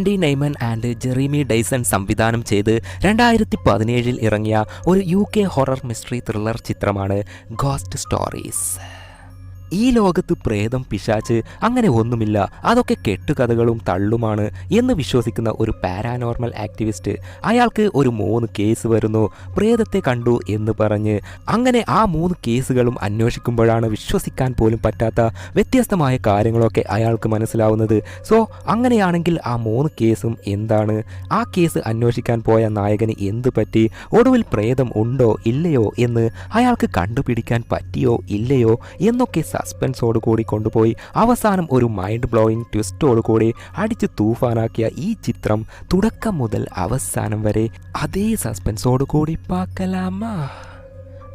Andy Nyman and Jeremy Dyson സംവിധാനം ചെയ്ത് രണ്ടായിരത്തി പതിനേഴിൽ ഇറങ്ങിയ ഒരു U K horror mystery thriller ചിത്രമാണ് ഗോസ്റ്റ് സ്റ്റോറീസ്. ഈ ലോകത്ത് പ്രേതം പിശാച്ച് അങ്ങനെ ഒന്നുമില്ല. അതൊക്കെ കെട്ടുകഥകളും തള്ളുമാണ് എന്ന് വിശ്വസിക്കുന്ന ഒരു പാരാനോർമൽ ആക്ടിവിസ്റ്റ് അയാൾക്ക് ഒരു മൂന്ന് കേസ് വരുന്നു. പ്രേതത്തെ കണ്ടു എന്ന് പറഞ്ഞ് അങ്ങനെ ആ മൂന്ന് കേസുകളും അന്വേഷിക്കുമ്പോഴാണ് വിശ്വസിക്കാൻ പോലും പറ്റാത്ത വ്യത്യസ്തമായ കാര്യങ്ങളൊക്കെ അയാൾക്ക് മനസ്സിലാവുന്നത്. സോ അങ്ങനെയാണെങ്കിൽ ആ മൂന്ന് കേസും എന്താണ്? ആ കേസ് അന്വേഷിക്കാൻ പോയ നായകന് എന്ത് പറ്റി? ഒടുവിൽ പ്രേതം ഉണ്ടോ? ഇല്ലയോ? എന്ന് അയാൾക്ക് കണ്ടുപിടിക്കാൻ പറ്റിയോ? ഇല്ലയോ? എന്നൊക്കെ സസ്പെൻസോട് കൂടി കൊണ്ടുപോയി. അവസാനം ഒരു മൈൻഡ് ബ്ലോയിങ് ട്വിസ്റ്റോട് കൂടി അടിച്ച് തൂഫാനാക്കിയ ഈ ചിത്രം തുടക്കം മുതൽ അവസാനം വരെ അതേ സസ്പെൻസോട് കൂടി പാക്കലാമാ.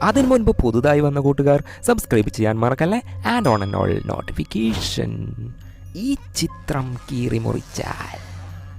അതിനു മുൻപ് പുതുതായി വന്ന കൂട്ടുകാർ സബ്സ്ക്രൈബ് ചെയ്യാൻ മറക്കല്ലേ? And on and all notification ഈ ചിത്രം കീറി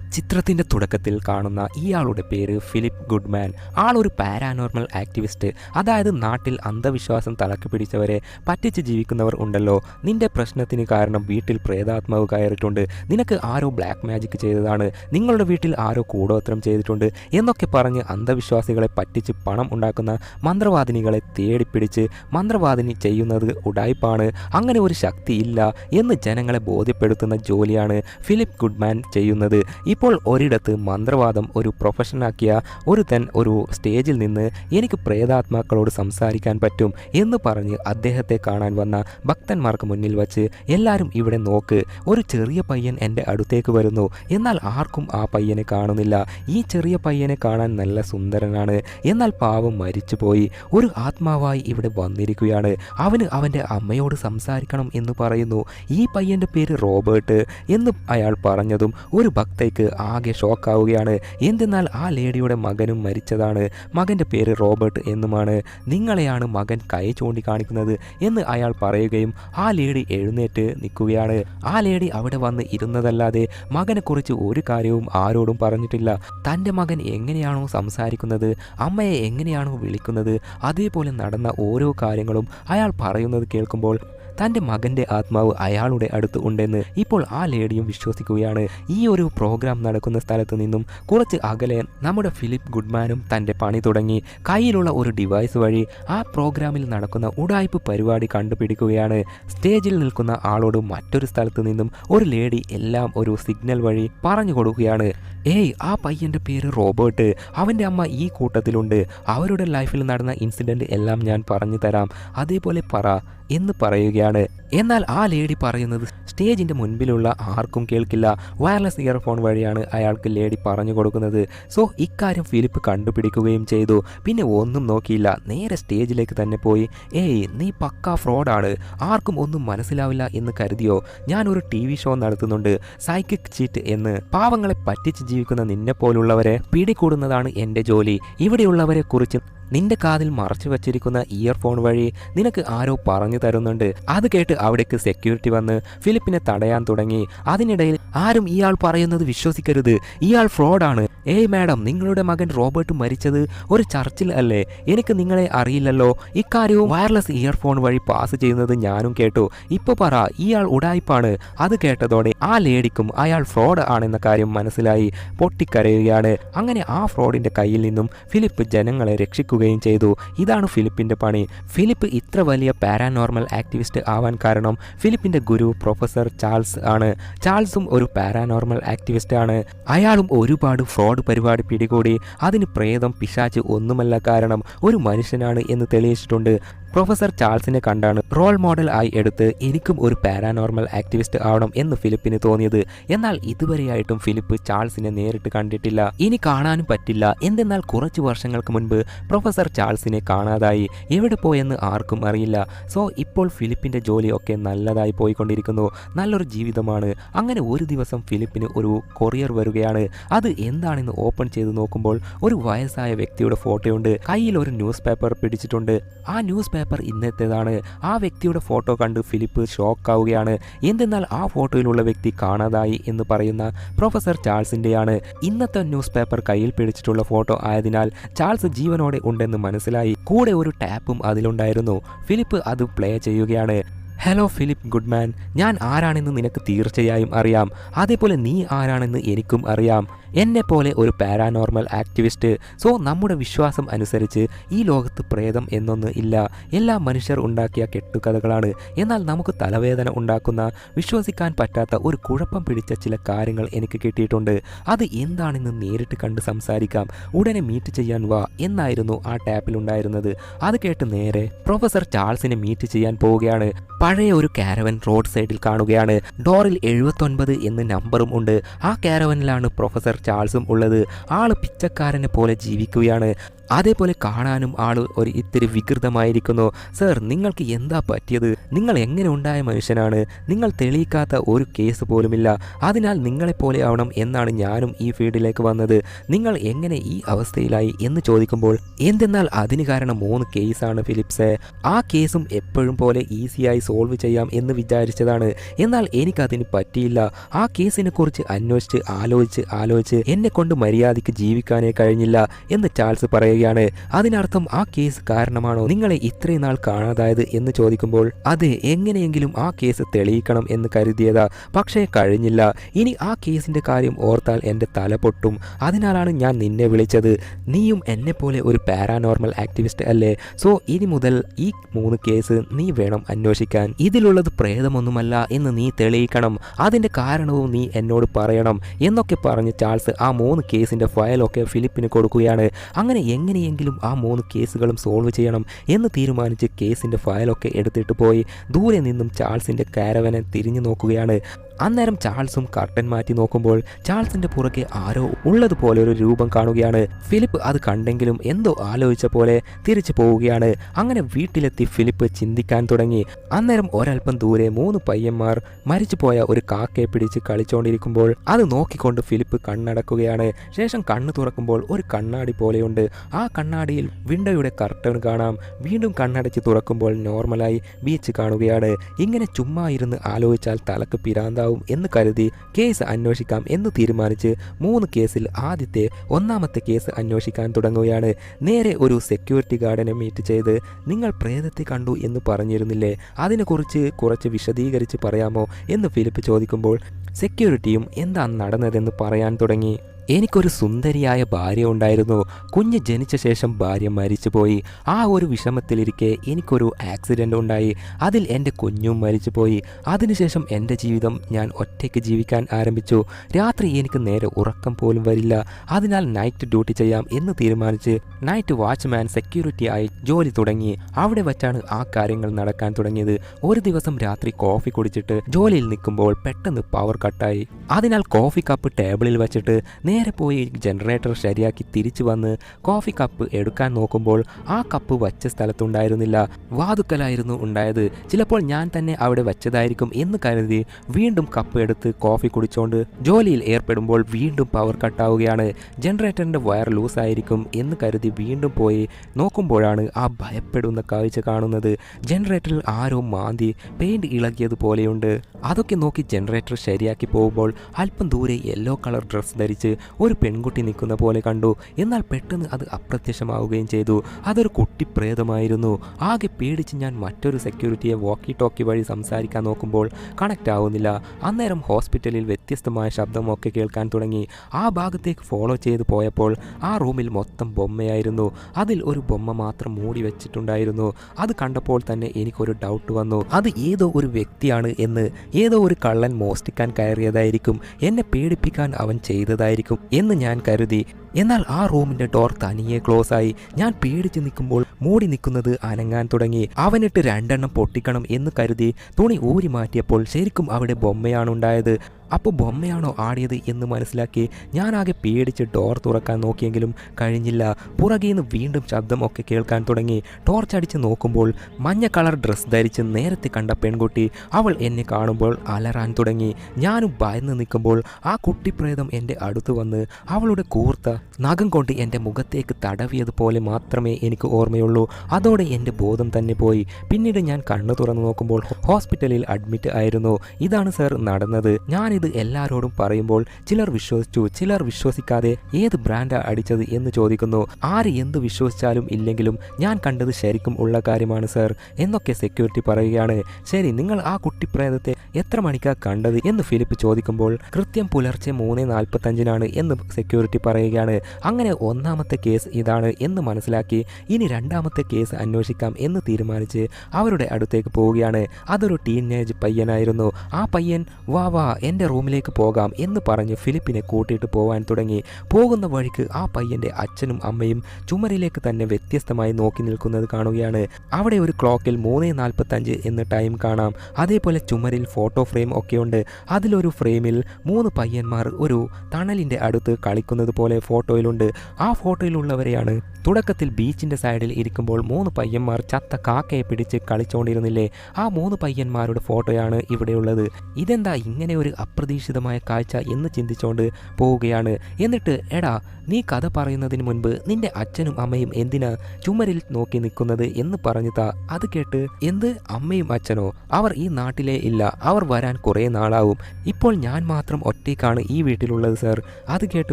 മുറിച്ചാൽ ചിത്രത്തിന്റെ തുടക്കത്തിൽ കാണുന്ന ഇയാളുടെ പേര് ഫിലിപ്പ് ഗുഡ്മാൻ. ആളൊരു പാരാനോർമൽ ആക്ടിവിസ്റ്റ്. അതായത് നാട്ടിൽ അന്ധവിശ്വാസം തലക്ക് പിടിച്ചവരെ പറ്റിച്ച് ജീവിക്കുന്നവർ ഉണ്ടല്ലോ. നിന്റെ പ്രശ്നത്തിന് കാരണം വീട്ടിൽ പ്രേതാത്മാവ് കയറിയിട്ടുണ്ട്. നിനക്ക് ആരോ ബ്ലാക്ക് മാജിക് ചെയ്തതാണ്. നിങ്ങളുടെ വീട്ടിൽ ആരോ കൂടോത്രം ചെയ്തിട്ടുണ്ട് എന്നൊക്കെ പറഞ്ഞ് അന്ധവിശ്വാസികളെ പറ്റിച്ച് പണം ഉണ്ടാക്കുന്ന മന്ത്രവാദിനികളെ തേടിപ്പിടിച്ച് മന്ത്രവാദിനി ചെയ്യുന്നത് ഉടായ്പാണ് അങ്ങനെ ഒരു ശക്തിയില്ല എന്ന് ജനങ്ങളെ ബോധ്യപ്പെടുത്തുന്ന ജോലിയാണ് ഫിലിപ്പ് ഗുഡ്മാൻ ചെയ്യുന്നത്. ഇപ്പോൾ ഒരിടത്ത് മന്ത്രവാദം ഒരു പ്രൊഫഷനാക്കിയ ഒരുത്തൻ ഒരു സ്റ്റേജിൽ നിന്ന് എനിക്ക് പ്രേതാത്മാക്കളോട് സംസാരിക്കാൻ പറ്റും എന്ന് പറഞ്ഞ് അദ്ദേഹത്തെ കാണാൻ വന്ന ഭക്തന്മാർക്ക് മുന്നിൽ വച്ച് എല്ലാവരും ഇവിടെ നോക്ക് ഒരു ചെറിയ പയ്യൻ എന്റെ അടുത്തേക്ക് വരുന്നു. എന്നാൽ ആർക്കും ആ പയ്യനെ കാണുന്നില്ല. ഈ ചെറിയ പയ്യനെ കാണാൻ നല്ല സുന്ദരനാണ്. എന്നാൽ പാവം മരിച്ചുപോയി. ഒരു ആത്മാവായി ഇവിടെ വന്നിരിക്കുകയാണ്. അവന് അവന്റെ അമ്മയോട് സംസാരിക്കണം എന്ന് പറയുന്നു. ഈ പയ്യന്റെ പേര് റോബർട്ട് എന്ന് അയാൾ പറഞ്ഞതും ഒരു ഭക്തയ്ക്ക് ആകെ ഷോക്കാവുകയാണ്. എന്തെന്നാൽ ആ ലേഡിയുടെ മകനും മരിച്ചതാണ്. മകന്റെ പേര് റോബർട്ട് എന്നുമാണ്. നിങ്ങളെയാണ് മകൻ കൈ ചൂണ്ടിക്കാണിക്കുന്നത് എന്ന് അയാൾ പറയുകയും ആ ലേഡി എഴുന്നേറ്റ് നിൽക്കുകയാണ്. ആ ലേഡി അവിടെ വന്ന് ഇരുന്നതല്ലാതെ മകനെക്കുറിച്ച് ഒരു കാര്യവും ആരോടും പറഞ്ഞിട്ടില്ല. തന്റെ മകൻ എങ്ങനെയാണോ സംസാരിക്കുന്നത് അമ്മയെ എങ്ങനെയാണോ വിളിക്കുന്നത് അതേപോലെ നടന്ന ഓരോ കാര്യങ്ങളും അയാൾ പറയുന്നത് കേൾക്കുമ്പോൾ തന്റെ മകന്റെ ആത്മാവ് അയാളുടെ അടുത്ത് ഉണ്ടെന്ന് ഇപ്പോൾ ആ ലേഡിയും വിശ്വസിക്കുകയാണ്. ഈ ഒരു പ്രോഗ്രാം നടക്കുന്ന സ്ഥലത്ത് നിന്നും കുറച്ച് അകലെ നമ്മുടെ ഫിലിപ്പ് ഗുഡ്മാനും തന്റെ പണി തുടങ്ങി. കയ്യിലുള്ള ഒരു ഡിവൈസ് വഴി ആ പ്രോഗ്രാമിൽ നടക്കുന്ന ഉടായ്പ് പരിപാടി കണ്ടുപിടിക്കുകയാണ്. സ്റ്റേജിൽ നിൽക്കുന്ന ആളോട് മറ്റൊരു സ്ഥലത്ത് നിന്നും ഒരു ലേഡി എല്ലാം ഒരു സിഗ്നൽ വഴി പറഞ്ഞു കൊടുക്കുകയാണ്. ഏയ് ആ പയ്യന്റെ പേര് റോബർട്ട്. അവന്റെ അമ്മ ഈ കൂട്ടത്തിലുണ്ട്. അവരുടെ ലൈഫിൽ നടന്ന ഇൻസിഡന്റ് എല്ലാം ഞാൻ പറഞ്ഞു തരാം. അതേപോലെ പറ. എന്ന് പറയുകയാണ് എന്നാൽ ആ ലേഡി പറയുന്നത് സ്റ്റേജിന്റെ മുൻപിലുള്ള ആർക്കും കേൾക്കില്ല. വയർലെസ് ഇയർഫോൺ വഴിയാണ് അയാൾക്ക് ലേഡി പറഞ്ഞു കൊടുക്കുന്നത്. സോ ഇക്കാര്യം ഫിലിപ്പ് കണ്ടുപിടിക്കുകയും ചെയ്തു. പിന്നെ ഒന്നും നോക്കിയില്ല. നേരെ സ്റ്റേജിലേക്ക് തന്നെ പോയി. ഏയ് നീ പക്കാ ഫ്രോഡാണ്. ആർക്കും ഒന്നും മനസ്സിലാവില്ല എന്ന് കരുതിയോ? ഞാൻ ഒരു ടി വി ഷോ നടത്തുന്നുണ്ട്. സൈക്കിക് ചീറ്റ് എന്ന്. പാവങ്ങളെ പറ്റിച്ച് ജീവിക്കുന്ന നിന്നെ പോലുള്ളവരെ പിടികൂടുന്നതാണ് എന്റെ ജോലി. ഇവിടെയുള്ളവരെ കുറിച്ച് നിന്റെ കാതിൽ മറച്ചു വച്ചിരിക്കുന്ന ഇയർഫോൺ വഴി നിനക്ക് ആരോ പറഞ്ഞു തരുന്നുണ്ട്. അത് കേട്ട് അവിടേക്ക് സെക്യൂരിറ്റി വന്ന് ഫിലിപ്പിനെ തടയാൻ തുടങ്ങി. അതിനിടയിൽ ആരും ഇയാൾ പറയുന്നത് വിശ്വസിക്കരുത്. ഇയാൾ ഫ്രോഡാണ് ഏയ് മാഡം നിങ്ങളുടെ മകൻ റോബർട്ട് മരിച്ചത് ഒരു ചർച്ചിൽ അല്ലേ? എനിക്ക് നിങ്ങളെ അറിയില്ലല്ലോ. ഇക്കാര്യവും വയർലെസ് ഇയർഫോൺ വഴി പാസ് ചെയ്യുന്നത് ഞാനും കേട്ടു. ഇപ്പൊ പറ ഇയാൾ ഉടായ്പാണ് അത് കേട്ടതോടെ ആ ലേഡിക്കും അയാൾ ഫ്രോഡ് ആണെന്ന കാര്യം മനസ്സിലായി. പൊട്ടിക്കരയുകയാണ്. അങ്ങനെ ആ ഫ്രോഡിന്റെ കയ്യിൽ നിന്നും ഫിലിപ്പ് ജനങ്ങളെ രക്ഷിക്കുകയും ചെയ്തു. ഇതാണ് ഫിലിപ്പിന്റെ പണി. ഫിലിപ്പ് ഇത്ര വലിയ പാരാനോർമൽ ആക്ടിവിസ്റ്റ് ആവാൻ കാരണം ഫിലിപ്പിന്റെ ഗുരു പ്രൊഫസർ ചാൾസ് ആണ്. ചാൾസും ഒരു പാരാനോർമൽ ആക്ടിവിസ്റ്റ് ആണ്. അയാളും ഒരുപാട് ഫ്രോഡ് പരിപാടി പിടികൂടി. അതിന് പ്രേതം പിശാച്ച് ഒന്നുമല്ല കാരണം ഒരു മനുഷ്യനാണ് എന്ന് തെളിയിച്ചിട്ടുണ്ട്. പ്രൊഫസർ ചാൾസിനെ കണ്ടാണ് റോൾ മോഡൽ ആയി എടുത്ത് എനിക്കും ഒരു പാരാനോർമൽ ആക്ടിവിസ്റ്റ് ആവണം എന്ന് ഫിലിപ്പിന് തോന്നിയത്. എന്നാൽ ഇതുവരെയായിട്ടും ഫിലിപ്പ് ചാൾസിനെ നേരിട്ട് കണ്ടിട്ടില്ല. ഇനി കാണാനും പറ്റില്ല. എന്തെന്നാൽ കുറച്ച് വർഷങ്ങൾക്ക് മുൻപ് പ്രൊഫസർ ചാൾസിനെ കാണാതായി. എവിടെ പോയെന്ന് ആർക്കും അറിയില്ല. സോ ഇപ്പോൾ ഫിലിപ്പിന്റെ ജോലിയൊക്കെ നല്ലതായി പോയിക്കൊണ്ടിരിക്കുന്നു. നല്ലൊരു ജീവിതമാണ്. അങ്ങനെ ഒരു ദിവസം ഫിലിപ്പിന് ഒരു കൊറിയർ വരികയാണ്. അത് എന്താണെന്ന് ഓപ്പൺ ചെയ്ത് നോക്കുമ്പോൾ ഒരു വയസ്സായ വ്യക്തിയുടെ ഫോട്ടോയുണ്ട്. കയ്യിൽ ഒരു ന്യൂസ് പേപ്പർ പിടിച്ചിട്ടുണ്ട്. ആ ന്യൂസ് പേപ്പർ ഇന്നത്തേതാണ്. ആ വ്യക്തിയുടെ ഫോട്ടോ കണ്ട് ഫിലിപ്പ് ഷോക്ക് ആവുകയാണ് എന്തെന്നാൽ ആ ഫോട്ടോയിലുള്ള വ്യക്തി കാണാതായി എന്ന് പറയുന്ന പ്രൊഫസർ ചാൾസിന്റെയാണ് ഇന്നത്തെ ന്യൂസ് പേപ്പർ കയ്യിൽ പിടിച്ചിട്ടുള്ള ഫോട്ടോ ആയതിനാൽ ചാൾസ് ജീവനോടെ ഉണ്ടെന്ന് മനസ്സിലായി. കൂടെ ഒരു ടാപ്പും അതിലുണ്ടായിരുന്നു. ഫിലിപ്പ് അത് പ്ലേ ചെയ്യുകയാണ്. ഹലോ ഫിലിപ്പ് ഗുഡ്മാൻ ഞാൻ ആരാണെന്ന് നിനക്ക് തീർച്ചയായും അറിയാം. അതേപോലെ നീ ആരാണെന്ന് എനിക്കും അറിയാം. എന്നെ പോലെ ഒരു പാരാനോർമൽ ആക്ടിവിസ്റ്റ് സോ നമ്മുടെ വിശ്വാസം അനുസരിച്ച് ഈ ലോകത്ത് പ്രേതം എന്നൊന്ന് ഇല്ല. എല്ലാ മനുഷ്യർ ഉണ്ടാക്കിയ കെട്ടുകഥകളാണ്. എന്നാൽ നമുക്ക് തലവേദന ഉണ്ടാക്കുന്ന വിശ്വസിക്കാൻ പറ്റാത്ത ഒരു കുഴപ്പം പിടിച്ച ചില കാര്യങ്ങൾ എനിക്ക് കിട്ടിയിട്ടുണ്ട്. അത് എന്താണെന്ന് നേരിട്ട് കണ്ട് സംസാരിക്കാം. ഉടനെ മീറ്റ് ചെയ്യാൻ വാ എന്നായിരുന്നു ആ ടാപ്പിൽ ഉണ്ടായിരുന്നത്. അത് കേട്ട് നേരെ പ്രൊഫസർ ചാൾസിനെ മീറ്റ് ചെയ്യാൻ പോവുകയാണ്. പഴയ ഒരു കാരവൻ റോഡ് സൈഡിൽ കാണുകയാണ്. ഡോറിൽ എഴുപത്തൊൻപത് എന്ന നമ്പറും ഉണ്ട്. ആ കാരവനിലാണ് പ്രൊഫസർ ചാൾസും ഉള്ളത്. ആൾ പിച്ചക്കാരനെ പോലെ ജീവിക്കുകയാണ്. അതേപോലെ കാണാനും ആൾ ഒരു ഇത്തിരി വികൃതമായിരിക്കുന്നു. സർ നിങ്ങൾക്ക് എന്താ പറ്റിയത്? നിങ്ങൾ എങ്ങനെ ഉണ്ടായ മനുഷ്യനാണ്? നിങ്ങൾ തെളിയിക്കാത്ത ഒരു കേസ് പോലുമില്ല. അതിനാൽ നിങ്ങളെപ്പോലെ ആവണം എന്നാണ് ഞാനും ഈ ഫീൽഡിലേക്ക് വന്നത്. നിങ്ങൾ എങ്ങനെ ഈ അവസ്ഥയിലായി എന്ന് ചോദിക്കുമ്പോൾ എന്തെന്നാൽ അതിന് കാരണം മൂന്ന് കേസാണ് ഫിലിപ്സ്. ആ കേസും എപ്പോഴും പോലെ ഈസിയായി സോൾവ് ചെയ്യാം എന്ന് വിചാരിച്ചതാണ്. എന്നാൽ എനിക്കതിന് പറ്റിയില്ല. ആ കേസിനെ കുറിച്ച് അന്വേഷിച്ച് ആലോചിച്ച് ആലോചിച്ച് എന്നെ കൊണ്ട് മര്യാദയ്ക്ക് ജീവിക്കാനേ കഴിഞ്ഞില്ല എന്ന് ചാൾസ് പറയുകയാണ്. അതിനർത്ഥം ആ കേസ് കാരണമാണോ നിങ്ങളെ ഇത്രയും നാൾ കാണാതായത് എന്ന് ചോദിക്കുമ്പോൾ അതെ എങ്ങനെയെങ്കിലും ആ കേസ് തെളിയിക്കണം എന്ന് കരുതിയതാ. പക്ഷേ കഴിഞ്ഞില്ല. ഇനി ആ കേസിന്റെ കാര്യം ഓർത്താൽ എന്റെ തല പൊട്ടും. അതിനാലാണ് ഞാൻ നിന്നെ വിളിച്ചത്. നീയും എന്നെ പോലെ ഒരു പാരാനോർമൽ ആക്ടിവിസ്റ്റ് അല്ലേ? സോ ഇനി മുതൽ ഈ മൂന്ന് കേസ് നീ വേണം അന്വേഷിക്കാൻ. ഇതിലുള്ളത് പ്രേതമൊന്നുമല്ല എന്ന് നീ തെളിയിക്കണം. അതിന്റെ കാരണവും നീ എന്നോട് പറയണം എന്നൊക്കെ പറഞ്ഞ് ചാൾസ് ആ മൂന്ന് കേസിന്റെ ഫയലൊക്കെ ഫിലിപ്പിന് കൊടുക്കുകയാണ്. അങ്ങനെ എങ്ങനെയെങ്കിലും ആ മൂന്ന് കേസുകളും സോൾവ് ചെയ്യണം എന്ന് തീരുമാനിച്ച് കേസിന്റെ ഫയലൊക്കെ എടുത്തിട്ട് പോയി. ദൂരെ നിന്നും ചാൾസിന്റെ കാരവനെ തിരിഞ്ഞു നോക്കുകയാണ്. അന്നേരം ചാൾസും കർട്ടൻ മാറ്റി നോക്കുമ്പോൾ ചാൾസിന്റെ പുറകെ ആരോ ഉള്ളതുപോലെ ഒരു രൂപം കാണുകയാണ്. ഫിലിപ്പ് അത് കണ്ടെങ്കിലും എന്തോ ആലോചിച്ച പോലെ തിരിച്ചു പോവുകയാണ്. അങ്ങനെ വീട്ടിലെത്തി ഫിലിപ്പ് ചിന്തിക്കാൻ തുടങ്ങി. അന്നേരം ഒരൽപ്പം ദൂരെ മൂന്ന് പയ്യന്മാർ മരിച്ചുപോയ ഒരു കാക്കയെ പിടിച്ച് കളിച്ചുകൊണ്ടിരിക്കുമ്പോൾ അത് നോക്കിക്കൊണ്ട് ഫിലിപ്പ് കണ്ണടക്കുകയാണ്. ശേഷം കണ്ണ് തുറക്കുമ്പോൾ ഒരു കണ്ണാടി പോലെയുണ്ട്. ആ കണ്ണാടിയിൽ വിൻഡോയുടെ കർട്ടൺ കാണാം. വീണ്ടും കണ്ണടച്ച് തുറക്കുമ്പോൾ നോർമലായി ബീച്ച് കാണുകയാണ്. ഇങ്ങനെ ചുമ്മാ ഇരുന്ന് ആലോചിച്ചാൽ തലക്ക് പിരാന്താവും എന്ന് കരുതി കേസ് അന്വേഷിക്കാം എന്ന് തീരുമാനിച്ച് മൂന്ന് കേസിൽ ആദ്യത്തെ ഒന്നാമത്തെ കേസ് അന്വേഷിക്കാൻ തുടങ്ങുകയാണ്. നേരെ ഒരു സെക്യൂരിറ്റി ഗാർഡിനെ മീറ്റ് ചെയ്ത് നിങ്ങൾ പ്രേതത്തെ കണ്ടു എന്ന് പറഞ്ഞിരുന്നില്ലേ? അതിനെക്കുറിച്ച് കുറച്ച് വിശദീകരിച്ച് പറയാമോ? എന്ന് ഫിലിപ്പ് ചോദിക്കുമ്പോൾ സെക്യൂരിറ്റിയും എന്താണ് നടന്നതെന്ന് പറയാൻ തുടങ്ങി. എനിക്കൊരു സുന്ദരിയായ ഭാര്യ ഉണ്ടായിരുന്നു. കുഞ്ഞ് ജനിച്ച ശേഷം ഭാര്യ മരിച്ചുപോയി. ആ ഒരു വിഷമത്തിലിരിക്കെ എനിക്കൊരു ആക്സിഡന്റ് ഉണ്ടായി. അതിൽ എന്റെ കുഞ്ഞും മരിച്ചുപോയി. അതിനുശേഷം എന്റെ ജീവിതം ഞാൻ ഒറ്റയ്ക്ക് ജീവിക്കാൻ ആരംഭിച്ചു. രാത്രി എനിക്ക് നേരെ ഉറക്കം പോലും വരില്ല. അതിനാൽ നൈറ്റ് ഡ്യൂട്ടി ചെയ്യാം എന്ന് തീരുമാനിച്ച് നൈറ്റ് വാച്ച്മാൻ സെക്യൂരിറ്റി ആയി ജോലി തുടങ്ങി. അവിടെ വച്ചാണ് ആ കാര്യങ്ങൾ നടക്കാൻ തുടങ്ങിയത്. ഒരു ദിവസം രാത്രി കോഫി കുടിച്ചിട്ട് ജോലിയിൽ നിൽക്കുമ്പോൾ പെട്ടെന്ന് പവർ കട്ടായി അതിനാൽ കോഫി കപ്പ് ടേബിളിൽ വെച്ചിട്ട് നേരെ പോയി ജനറേറ്റർ ശരിയാക്കി തിരിച്ചു വന്ന് കോഫി കപ്പ് എടുക്കാൻ നോക്കുമ്പോൾ ആ കപ്പ് വച്ച സ്ഥലത്തുണ്ടായിരുന്നില്ല. വാതുക്കലായിരുന്നു ഉണ്ടായത്. ചിലപ്പോൾ ഞാൻ തന്നെ അവിടെ വച്ചതായിരിക്കും എന്ന് കരുതി വീണ്ടും കപ്പ് എടുത്ത് കോഫി കുടിച്ചുകൊണ്ട് ജോലിയിൽ ഏർപ്പെടുമ്പോൾ വീണ്ടും പവർ കട്ടാവുകയാണ് ജനറേറ്ററിന്റെ വയർ ലൂസായിരിക്കും എന്ന് കരുതി വീണ്ടും പോയി നോക്കുമ്പോഴാണ് ആ ഭയപ്പെടുന്ന കാഴ്ച കാണുന്നത്. ജനറേറ്ററിൽ ആരോ മാന്തി പെയിന്റ് ഇളകിയതുപോലെയുണ്ട്. അതൊക്കെ നോക്കി ജനറേറ്റർ ശരിയാക്കി പോകുമ്പോൾ അല്പം ദൂരെ യെല്ലോ കളർ ഡ്രസ്സ് ധരിച്ച് ഒരു പെൺകുട്ടി നിൽക്കുന്ന പോലെ കണ്ടു. എന്നാൽ പെട്ടെന്ന് അത് അപ്രത്യക്ഷമാവുകയും ചെയ്തു. അതൊരു കുട്ടി പ്രേതമായിരുന്നു ആകെ പേടിച്ച് ഞാൻ മറ്റൊരു സെക്യൂരിറ്റിയെ വോക്കി ടോക്കി വഴി സംസാരിക്കാൻ നോക്കുമ്പോൾ കണക്റ്റ് ആവുന്നില്ല. അന്നേരം ഹോസ്പിറ്റലിൽ വ്യത്യസ്തമായ ശബ്ദമൊക്കെ കേൾക്കാൻ തുടങ്ങി. ആ ഭാഗത്തേക്ക് ഫോളോ ചെയ്ത് പോയപ്പോൾ ആ റൂമിൽ മൊത്തം ബൊമ്മയായിരുന്നു. അതിൽ ഒരു ബൊമ്മ മാത്രം മൂടി വെച്ചിട്ടുണ്ടായിരുന്നു. അത് കണ്ടപ്പോൾ തന്നെ എനിക്കൊരു ഡൗട്ട് വന്നു. അത് ഏതോ ഒരു വ്യക്തിയാണ് എന്ന് ഏതോ ഒരു കള്ളൻ മോഷ്ടിക്കാൻ കയറിയതായിരിക്കും എന്നെ പേടിപ്പിക്കാൻ അവൻ ചെയ്തതായിരിക്കും എന്ന് ഞാൻ കരുതി. എന്നാൽ ആ റൂമിന്റെ ഡോർ തനിയെ ക്ലോസ് ആയി. ഞാൻ പേടിച്ച് നിൽക്കുമ്പോൾ മൂടി നിൽക്കുന്നത് അനങ്ങാൻ തുടങ്ങി. അവനിട്ട് രണ്ടെണ്ണം പൊട്ടിക്കണം എന്ന് കരുതി. തുണി ഊരി മാറ്റിയപ്പോൾ ശരിക്കും അവിടെ ബൊമ്മയാണ് ഉണ്ടായത് അപ്പോൾ ബൊമ്മയാണോ ആടിയത് എന്ന് മനസ്സിലാക്കി ഞാനാകെ പേടിച്ച് ഡോർ തുറക്കാൻ നോക്കിയെങ്കിലും കഴിഞ്ഞില്ല. പുറകിൽ നിന്ന് വീണ്ടും ശബ്ദമൊക്കെ കേൾക്കാൻ തുടങ്ങി. ടോർച്ച് അടിച്ച് നോക്കുമ്പോൾ മഞ്ഞ കളർ ഡ്രസ്സ് ധരിച്ച് നേരത്തെ കണ്ട പെൺകുട്ടി അവൾ എന്നെ കാണുമ്പോൾ അലറാൻ തുടങ്ങി. ഞാനും ഭയന്ന് നിൽക്കുമ്പോൾ ആ കുട്ടിപ്രേതം എന്റെ അടുത്ത് വന്ന് അവളുടെ കൂർത്ത നഖം കൊണ്ട് എന്റെ മുഖത്തേക്ക് തടവിയതുപോലെ മാത്രമേ എനിക്ക് ഓർമ്മയുള്ളൂ. അതോടെ എന്റെ ബോധം തന്നെ പോയി. പിന്നീട് ഞാൻ കണ്ണു തുറന്നു നോക്കുമ്പോൾ ഹോസ്പിറ്റലിൽ അഡ്മിറ്റ് ആയിരുന്നു. ഇതാണ് സർ നടന്നത്. ഞാൻ ഇത് എല്ലാവരോടും പറയുമ്പോൾ ചിലർ വിശ്വസിച്ചു ചിലർ വിശ്വസിക്കാതെ ഏത് ബ്രാൻഡാ അടിച്ചത് എന്ന് ചോദിക്കുന്നു. ആര് എന്ത് വിശ്വസിച്ചാലും ഇല്ലെങ്കിലും ഞാൻ കണ്ടത് ശരിക്കും ഉള്ള കാര്യമാണ് സർ എന്നൊക്കെ സെക്യൂരിറ്റി പറയുകയാണ്. ശരി നിങ്ങൾ ആ കുട്ടിപ്രേതത്തെ എത്ര മണിക്കാ കണ്ടത് എന്ന് ഫിലിപ്പ് ചോദിക്കുമ്പോൾ കൃത്യം പുലർച്ചെ മൂന്ന് നാൽപ്പത്തഞ്ചിനാണ് എന്ന് സെക്യൂരിറ്റി പറയുകയാണ്. അങ്ങനെ ഒന്നാമത്തെ കേസ് ഇതാണ് എന്ന് മനസ്സിലാക്കി ഇനി രണ്ടാമത്തെ കേസ് അന്വേഷിക്കാം എന്ന് തീരുമാനിച്ച് അവരുടെ അടുത്തേക്ക് പോവുകയാണ്. അതൊരു ടീനേജ് പയ്യനായിരുന്നു. ആ പയ്യൻ വാ വാ എന്റെ റൂമിലേക്ക് പോകാം എന്ന് പറഞ്ഞ് ഫിലിപ്പിനെ കൂട്ടിയിട്ട് പോകാൻ തുടങ്ങി. പോകുന്ന വഴിക്ക് ആ പയ്യന്റെ അച്ഛനും അമ്മയും ചുമരിലേക്ക് തന്നെ വ്യത്യസ്തമായി നോക്കി നിൽക്കുന്നത് കാണുകയാണ്. അവിടെ ഒരു ക്ലോക്കിൽ മൂന്ന് നാൽപ്പത്തഞ്ച് എന്ന് ടൈം കാണാം. അതേപോലെ ചുമരിൽ ഫോട്ടോ ഫ്രെയിം ഒക്കെയുണ്ട് അതിലൊരു ഫ്രെയിമിൽ മൂന്ന് പയ്യന്മാർ ഒരു തണലിന്റെ അടുത്ത് കളിക്കുന്നത് പോലെ ഫോട്ടോയിലുണ്ട്. ആ ഫോട്ടോയിലുള്ളവരെയാണ് തുടക്കത്തിൽ ബീച്ചിന്റെ സൈഡിൽ ഇരിക്കുമ്പോൾ മൂന്ന് പയ്യന്മാർ ചത്ത കാക്കയെ പിടിച്ച് കളിച്ചുകൊണ്ടിരുന്നില്ലേ ആ മൂന്ന് പയ്യന്മാരുടെ ഫോട്ടോയാണ് ഇവിടെയുള്ളത്. ഇതെന്താ ഇങ്ങനെ ഒരു അപ്രതീക്ഷിതമായ കാഴ്ച എന്ന് ചിന്തിച്ചുകൊണ്ട് പോവുകയാണ്. എന്നിട്ട് എടാ നീ കഥ പറയുന്നതിന് മുൻപ് നിന്റെ അച്ഛനും അമ്മയും എന്തിനാ ചുമരിൽ നോക്കി നിൽക്കുന്നത്? എന്ന് പറഞ്ഞു താ അത് കേട്ട് എന്ത്? അമ്മയും അച്ഛനോ? അവർ ഈ നാട്ടിലേ ഇല്ല. അവർ വരാൻ കുറേ നാളാവും. ഇപ്പോൾ ഞാൻ മാത്രം ഒറ്റയ്ക്കാണ് ഈ വീട്ടിലുള്ളത് സർ. അത് കേട്ട്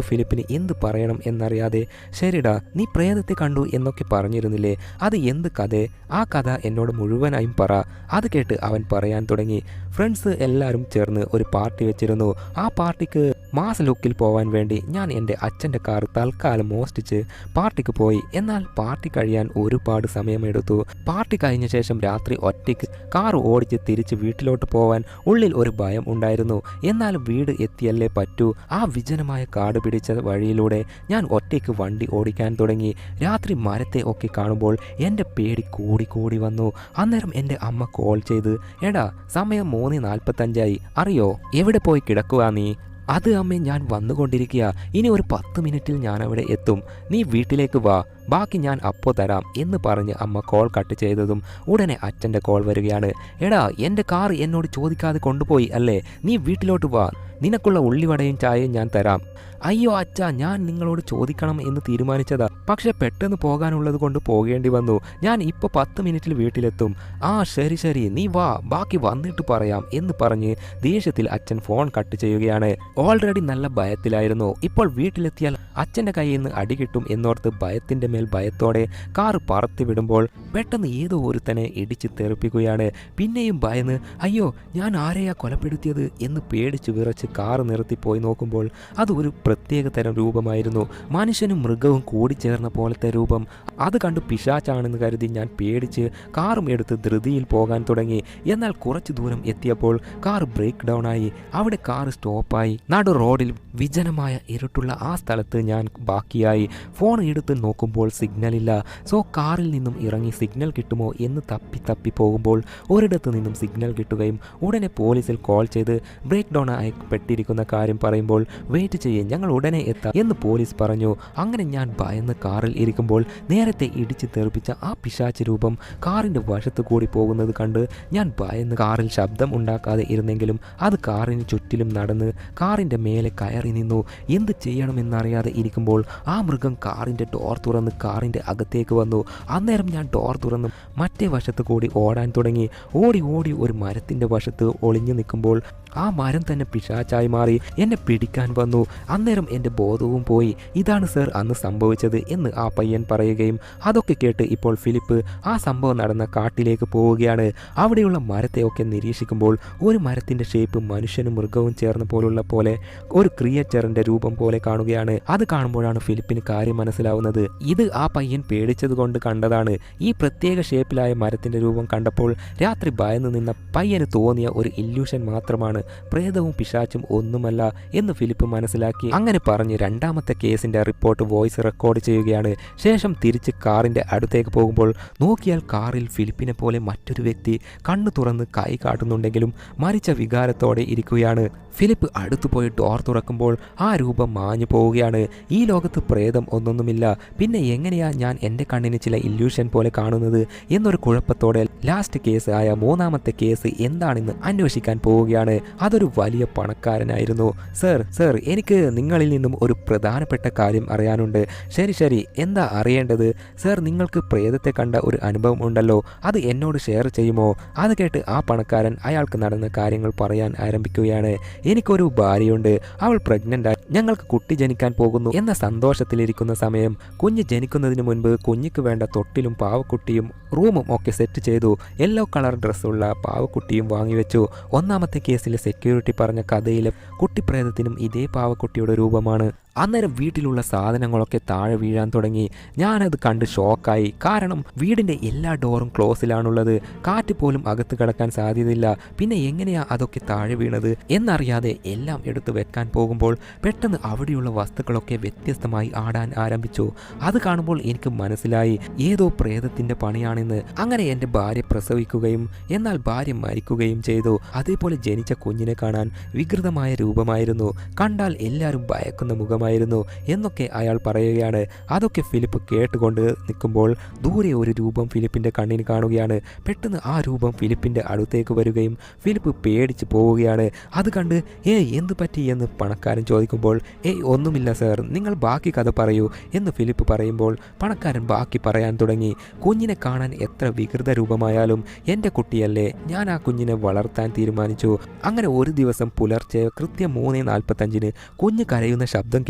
ഫിലിപ്പിന് എന്ത് പറയണം എന്നറിയാതെ ശരിടാ നീ പ്രേതത്തെ കണ്ടു എന്നൊക്കെ പറഞ്ഞിരുന്നില്ലേ? അത് എന്ത് കഥ? ആ കഥ എന്നോട് മുഴുവനായും പറ. അത് കേട്ട് അവൻ പറയാൻ തുടങ്ങി. ഫ്രണ്ട്സ് എല്ലാവരും ചേർന്ന് ഒരു പാർട്ടി വെച്ചിരുന്നു ആ പാർട്ടിക്ക് മാസ് ലുക്കിൽ പോവാൻ വേണ്ടി ഞാൻ എന്റെ അച്ഛന്റെ കാർ തൽക്കാലം മോഷ്ടിച്ച് പാർട്ടിക്ക് പോയി. എന്നാൽ പാർട്ടി കഴിയാൻ ഒരുപാട് സമയമെടുത്തു. പാർട്ടി കഴിഞ്ഞ ശേഷം രാത്രി ഒറ്റയ്ക്ക് കാർ ഓടിച്ച് തിരിച്ച് വീട്ടിലോട്ട് പോവാൻ ഉള്ളിൽ ഒരു ഭയം ഉണ്ടായിരുന്നു. എന്നാൽ വീട് എത്തിയല്ലേ പറ്റൂ. ആ വിജനമായ കാട് പിടിച്ച വഴിയിലൂടെ ഞാൻ ഒറ്റയ്ക്ക് വണ്ടി ഓടിക്കാൻ തുടങ്ങി. രാത്രി മരത്തെ ഒക്കെ കാണുമ്പോൾ എന്റെ പേടി കൂടി കൂടി വന്നു. അന്നേരം എന്റെ അമ്മ കോൾ ചെയ്ത് എടാ സമയം മൂന്ന് നാൽപ്പത്തഞ്ചായി. അറിയോ എവിടെ പോയി കിടക്കുക നീ. അത് അമ്മേ ഞാൻ വന്നുകൊണ്ടിരിക്കുക ഇനി ഒരു പത്ത് മിനിറ്റിൽ ഞാൻ അവിടെ എത്തും. നീ വീട്ടിലേക്ക് വാ. ബാക്കി ഞാൻ അപ്പോൾ തരാം എന്ന് പറഞ്ഞ് അമ്മ കോൾ കട്ട് ചെയ്തതും ഉടനെ അച്ഛന്റെ കോൾ വരികയാണ്. എടാ എന്റെ കാർ എന്നോട് ചോദിക്കാതെ കൊണ്ടുപോയി അല്ലേ? നീ വീട്ടിലോട്ട് വാ. നിനക്കുള്ള ഉള്ളിവടയും ചായയും ഞാൻ തരാം. അയ്യോ അച്ഛ ഞാൻ നിങ്ങളോട് ചോദിക്കണം എന്ന് തീരുമാനിച്ചതാ. പക്ഷെ പെട്ടെന്ന് പോകാനുള്ളത് കൊണ്ട് പോകേണ്ടി വന്നു. ഞാൻ ഇപ്പോൾ പത്ത് മിനിറ്റിൽ വീട്ടിലെത്തും. ആ ശരി ശരി. നീ വാ. ബാക്കി വന്നിട്ട് പറയാം എന്ന് പറഞ്ഞ് ദേഷ്യത്തിൽ അച്ഛൻ ഫോൺ കട്ട് ചെയ്യുകയാണ്. ഓൾറെഡി നല്ല ഭയത്തിലായിരുന്നു. ഇപ്പോൾ വീട്ടിലെത്തിയാൽ അച്ഛന്റെ കയ്യിൽ നിന്ന് അടി കിട്ടും എന്നോർത്ത് ഭയത്തിന്റെ മേൽ ഭയത്തോടെ കാർ പറത്തി വിടുമ്പോൾ പെട്ടെന്ന് ഏതോ ഒരുത്തനെ ഇടിച്ച് തെറിപ്പിക്കുകയാണ്. പിന്നെയും ഭയന്ന് അയ്യോ ഞാൻ ആരെയാ കൊലപ്പെടുത്തിയത്? എന്ന് പേടിച്ച് വിറച്ച് കാർ നിർത്തി പോയി നോക്കുമ്പോൾ അത് ഒരു പ്രത്യേക തരം രൂപമായിരുന്നു. മനുഷ്യനും മൃഗവും കൂടിച്ചേർന്ന പോലത്തെ രൂപം. അത് കണ്ട് പിശാച്ചാണെന്ന് കരുതി ഞാൻ പേടിച്ച് കാറും എടുത്ത് ധൃതിയിൽ പോകാൻ തുടങ്ങി. എന്നാൽ കുറച്ച് ദൂരം എത്തിയപ്പോൾ കാർ ബ്രേക്ക് ഡൗൺ ആയി. അവിടെ കാർ സ്റ്റോപ്പായി. നടു റോഡിൽ വിജനമായ ഇരുട്ടുള്ള ആ സ്ഥലത്ത് ഞാൻ ബാക്കിയായി. ഫോൺ എടുത്ത് നോക്കുമ്പോൾ സിഗ്നൽ ഇല്ല സോ കാറിൽ നിന്നും ഇറങ്ങി സിഗ്നൽ കിട്ടുമോ എന്ന് തപ്പി തപ്പി പോകുമ്പോൾ ഒരിടത്ത് നിന്നും സിഗ്നൽ കിട്ടുകയും ഉടനെ പോലീസിൽ കോൾ ചെയ്ത് ബ്രേക്ക് ഡൗൺ ആയിപ്പെട്ടിരിക്കുന്ന കാര്യം പറയുമ്പോൾ വെയിറ്റ് ചെയ്യേ ഞങ്ങൾ ഉടനെ എത്താം എന്ന് പോലീസ് പറഞ്ഞു. അങ്ങനെ ഞാൻ ഭയന്ന് കാറിൽ ഇരിക്കുമ്പോൾ നേരത്തെ ഇടിച്ച് തെറിപ്പിച്ച ആ പിശാച്ച് രൂപം കാറിന്റെ വശത്ത് കൂടി പോകുന്നത് കണ്ട് ഞാൻ ഭയന്ന് കാറിൽ ശബ്ദം ഉണ്ടാക്കാതെ ഇരുന്നെങ്കിലും അത് കാറിന് ചുറ്റിലും നടന്ന് കാറിന്റെ മേലെ കയറി നിന്നു. എന്ത് ചെയ്യണമെന്നറിയാതെ ഇരിക്കുമ്പോൾ ആ മൃഗം കാറിന്റെ ഡോർ തുറന്ന് കാറിന്റെ അകത്തേക്ക് വന്നു. അന്നേരം ഞാൻ ഡോർ തുറന്ന് മറ്റേ വശത്ത് കൂടി ഓടാൻ തുടങ്ങി. ഓടി ഓടി ഒരു മരത്തിന്റെ വശത്ത് ഒളിഞ്ഞു നിൽക്കുമ്പോൾ ആ മരം തന്നെ പിശാച്ചായി മാറി എന്നെ പിടിക്കാൻ വന്നു. അന്നേരം എന്റെ ബോധവും പോയി. ഇതാണ് സർ അന്ന് സംഭവിച്ചത് എന്ന് ആ പയ്യൻ പറയുകയും അതൊക്കെ കേട്ട് ഇപ്പോൾ ഫിലിപ്പ് ആ സംഭവം നടന്ന കാട്ടിലേക്ക് പോവുകയാണ്. അവിടെയുള്ള മരത്തെയൊക്കെ നിരീക്ഷിക്കുമ്പോൾ ഒരു മരത്തിന്റെ ഷേപ്പ് മനുഷ്യനും മൃഗവും ചേർന്ന പോലുള്ള പോലെ ഒരു ക്രിയേച്ചറിന്റെ രൂപം പോലെ കാണുകയാണ്. അത് കാണുമ്പോഴാണ് ഫിലിപ്പിന് കാര്യം മനസ്സിലാവുന്നത്. ഇത് ആ പയ്യൻ പേടിച്ചത് കൊണ്ട് കണ്ടതാണ്. ഈ പ്രത്യേക ഷേപ്പിലായ മരത്തിന്റെ രൂപം കണ്ടപ്പോൾ രാത്രി ഭയന്നു നിന്ന പയ്യന് തോന്നിയ ഒരു ഇല്യൂഷൻ മാത്രമാണ്. പ്രേതവും പിശാച്ചും ഒന്നുമല്ല എന്ന് ഫിലിപ്പ് മനസ്സിലാക്കി. അങ്ങനെ പറഞ്ഞ് രണ്ടാമത്തെ കേസിന്റെ റിപ്പോർട്ട് വോയിസ് റെക്കോർഡ് ചെയ്യുകയാണ്. ശേഷം തിരിച്ച് കാറിന്റെ അടുത്തേക്ക് പോകുമ്പോൾ നോക്കിയാൽ കാറിൽ ഫിലിപ്പിനെ പോലെ മറ്റൊരു വ്യക്തി കണ്ണു തുറന്ന് കൈ കാട്ടുന്നുണ്ടെങ്കിലും മരിച്ച വികാരത്തോടെ ഇരിക്കുകയാണ്. ഫിലിപ്പ് അടുത്തു പോയി ഡോർ തുറക്കുമ്പോൾ ആ രൂപം മാഞ്ഞു പോവുകയാണ്. ഈ ലോകത്ത് പ്രേതം ഒന്നൊന്നുമില്ല. പിന്നെ എങ്ങനെയാ ഞാൻ എന്റെ കണ്ണിന് ചില ഇല്യൂഷൻ പോലെ കാണുന്നത് എന്നൊരു കുഴപ്പത്തോടെ ലാസ്റ്റ് കേസ് ആയ മൂന്നാമത്തെ കേസ് എന്താണെന്ന് അന്വേഷിക്കാൻ പോവുകയാണ്. അതൊരു വലിയ പണക്കാരനായിരുന്നു. സർ സർ എനിക്ക് നിങ്ങളിൽ നിന്നും ഒരു പ്രധാനപ്പെട്ട കാര്യം അറിയാനുണ്ട്. ശരി ശരി എന്താ അറിയേണ്ടത്? സർ നിങ്ങൾക്ക് പ്രേതത്തെ കണ്ട ഒരു അനുഭവം ഉണ്ടല്ലോ. അത് എന്നോട് ഷെയർ ചെയ്യുമോ? അത് കേട്ട് ആ പണക്കാരൻ അയാൾക്ക് നടന്ന കാര്യങ്ങൾ പറയാൻ ആരംഭിക്കുകയാണ്. എനിക്കൊരു ഭാര്യയുണ്ട്. അവൾ പ്രഗ്നന്റ് ആയി. ഞങ്ങൾക്ക് കുട്ടി ജനിക്കാൻ പോകുന്നു എന്ന സന്തോഷത്തിലിരിക്കുന്ന സമയം കുഞ്ഞ് ജനിക്കുന്നതിന് മുൻപ് കുഞ്ഞിക്ക് വേണ്ട തൊട്ടിലും പാവക്കുട്ടിയും റൂമും ഒക്കെ സെറ്റ് ചെയ്തു. യെല്ലോ കളർ ഡ്രസ്സുള്ള പാവക്കുട്ടിയും വാങ്ങിവെച്ചു. ഒന്നാമത്തെ കേസിലെ സെക്യൂരിറ്റി പറഞ്ഞ കഥയിലെ കുട്ടിപ്രേതത്തിനും ഇതേ പാവക്കുട്ടിയുടെ രൂപമാണ്. അന്നേരം വീട്ടിലുള്ള സാധനങ്ങളൊക്കെ താഴെ വീഴാൻ തുടങ്ങി. ഞാനത് കണ്ട് ഷോക്കായി. കാരണം വീടിന്റെ എല്ലാ ഡോറും ക്ലോസിലാണുള്ളത്. കാറ്റ് പോലും അകത്ത് കിടക്കാൻ സാധ്യതയില്ല. പിന്നെ എങ്ങനെയാ അതൊക്കെ താഴെ വീണത്? എന്നറിയാതെ എല്ലാം എടുത്തു വെക്കാൻ പോകുമ്പോൾ പെട്ടെന്ന് അവിടെയുള്ള വസ്തുക്കളൊക്കെ വ്യത്യസ്തമായി ആടാൻ ആരംഭിച്ചു. അത് കാണുമ്പോൾ എനിക്ക് മനസ്സിലായി. ഏതോ പ്രേതത്തിന്റെ പണിയാണെന്ന്. അങ്ങനെ എന്റെ ഭാര്യ പ്രസവിക്കുകയും എന്നാൽ ഭാര്യ മരിക്കുകയും ചെയ്തു. അതേപോലെ ജനിച്ച കുഞ്ഞിനെ കാണാൻ വികൃതമായ രൂപമായിരുന്നു. കണ്ടാൽ എല്ലാവരും ഭയക്കുന്ന മുഖമായിരുന്നു എന്നൊക്കെ അയാൾ പറയുകയാണ്. അതൊക്കെ ഫിലിപ്പ് കേട്ടുകൊണ്ട് നിൽക്കുമ്പോൾ ദൂരെ ഒരു രൂപം ഫിലിപ്പിന്റെ കണ്ണിന് കാണുകയാണ്. പെട്ടെന്ന് ആ രൂപം ഫിലിപ്പിന്റെ അടുത്തേക്ക് വരികയും ഫിലിപ്പ് പേടിച്ച് പോവുകയാണ്. അത് കണ്ട് ഏയ് എന്ത് പറ്റി? എന്ന് പണക്കാരൻ ചോദിക്കുമ്പോൾ ഏയ് ഒന്നുമില്ല സർ നിങ്ങൾ ബാക്കി കഥ പറയൂ എന്ന് ഫിലിപ്പ് പറയുമ്പോൾ പണക്കാരൻ ബാക്കി പറയാൻ തുടങ്ങി. കുഞ്ഞിനെ കാണാൻ എത്ര വികൃത രൂപമായാലും എന്റെ കുട്ടിയല്ലേ ഞാൻ ആ കുഞ്ഞിനെ വളർത്താൻ തീരുമാനിച്ചു. അങ്ങനെ ഒരു ദിവസം പുലർച്ചെ കൃത്യം മൂന്ന് നാൽപ്പത്തഞ്ചിന് കുഞ്ഞ് കരയുന്ന ശബ്ദം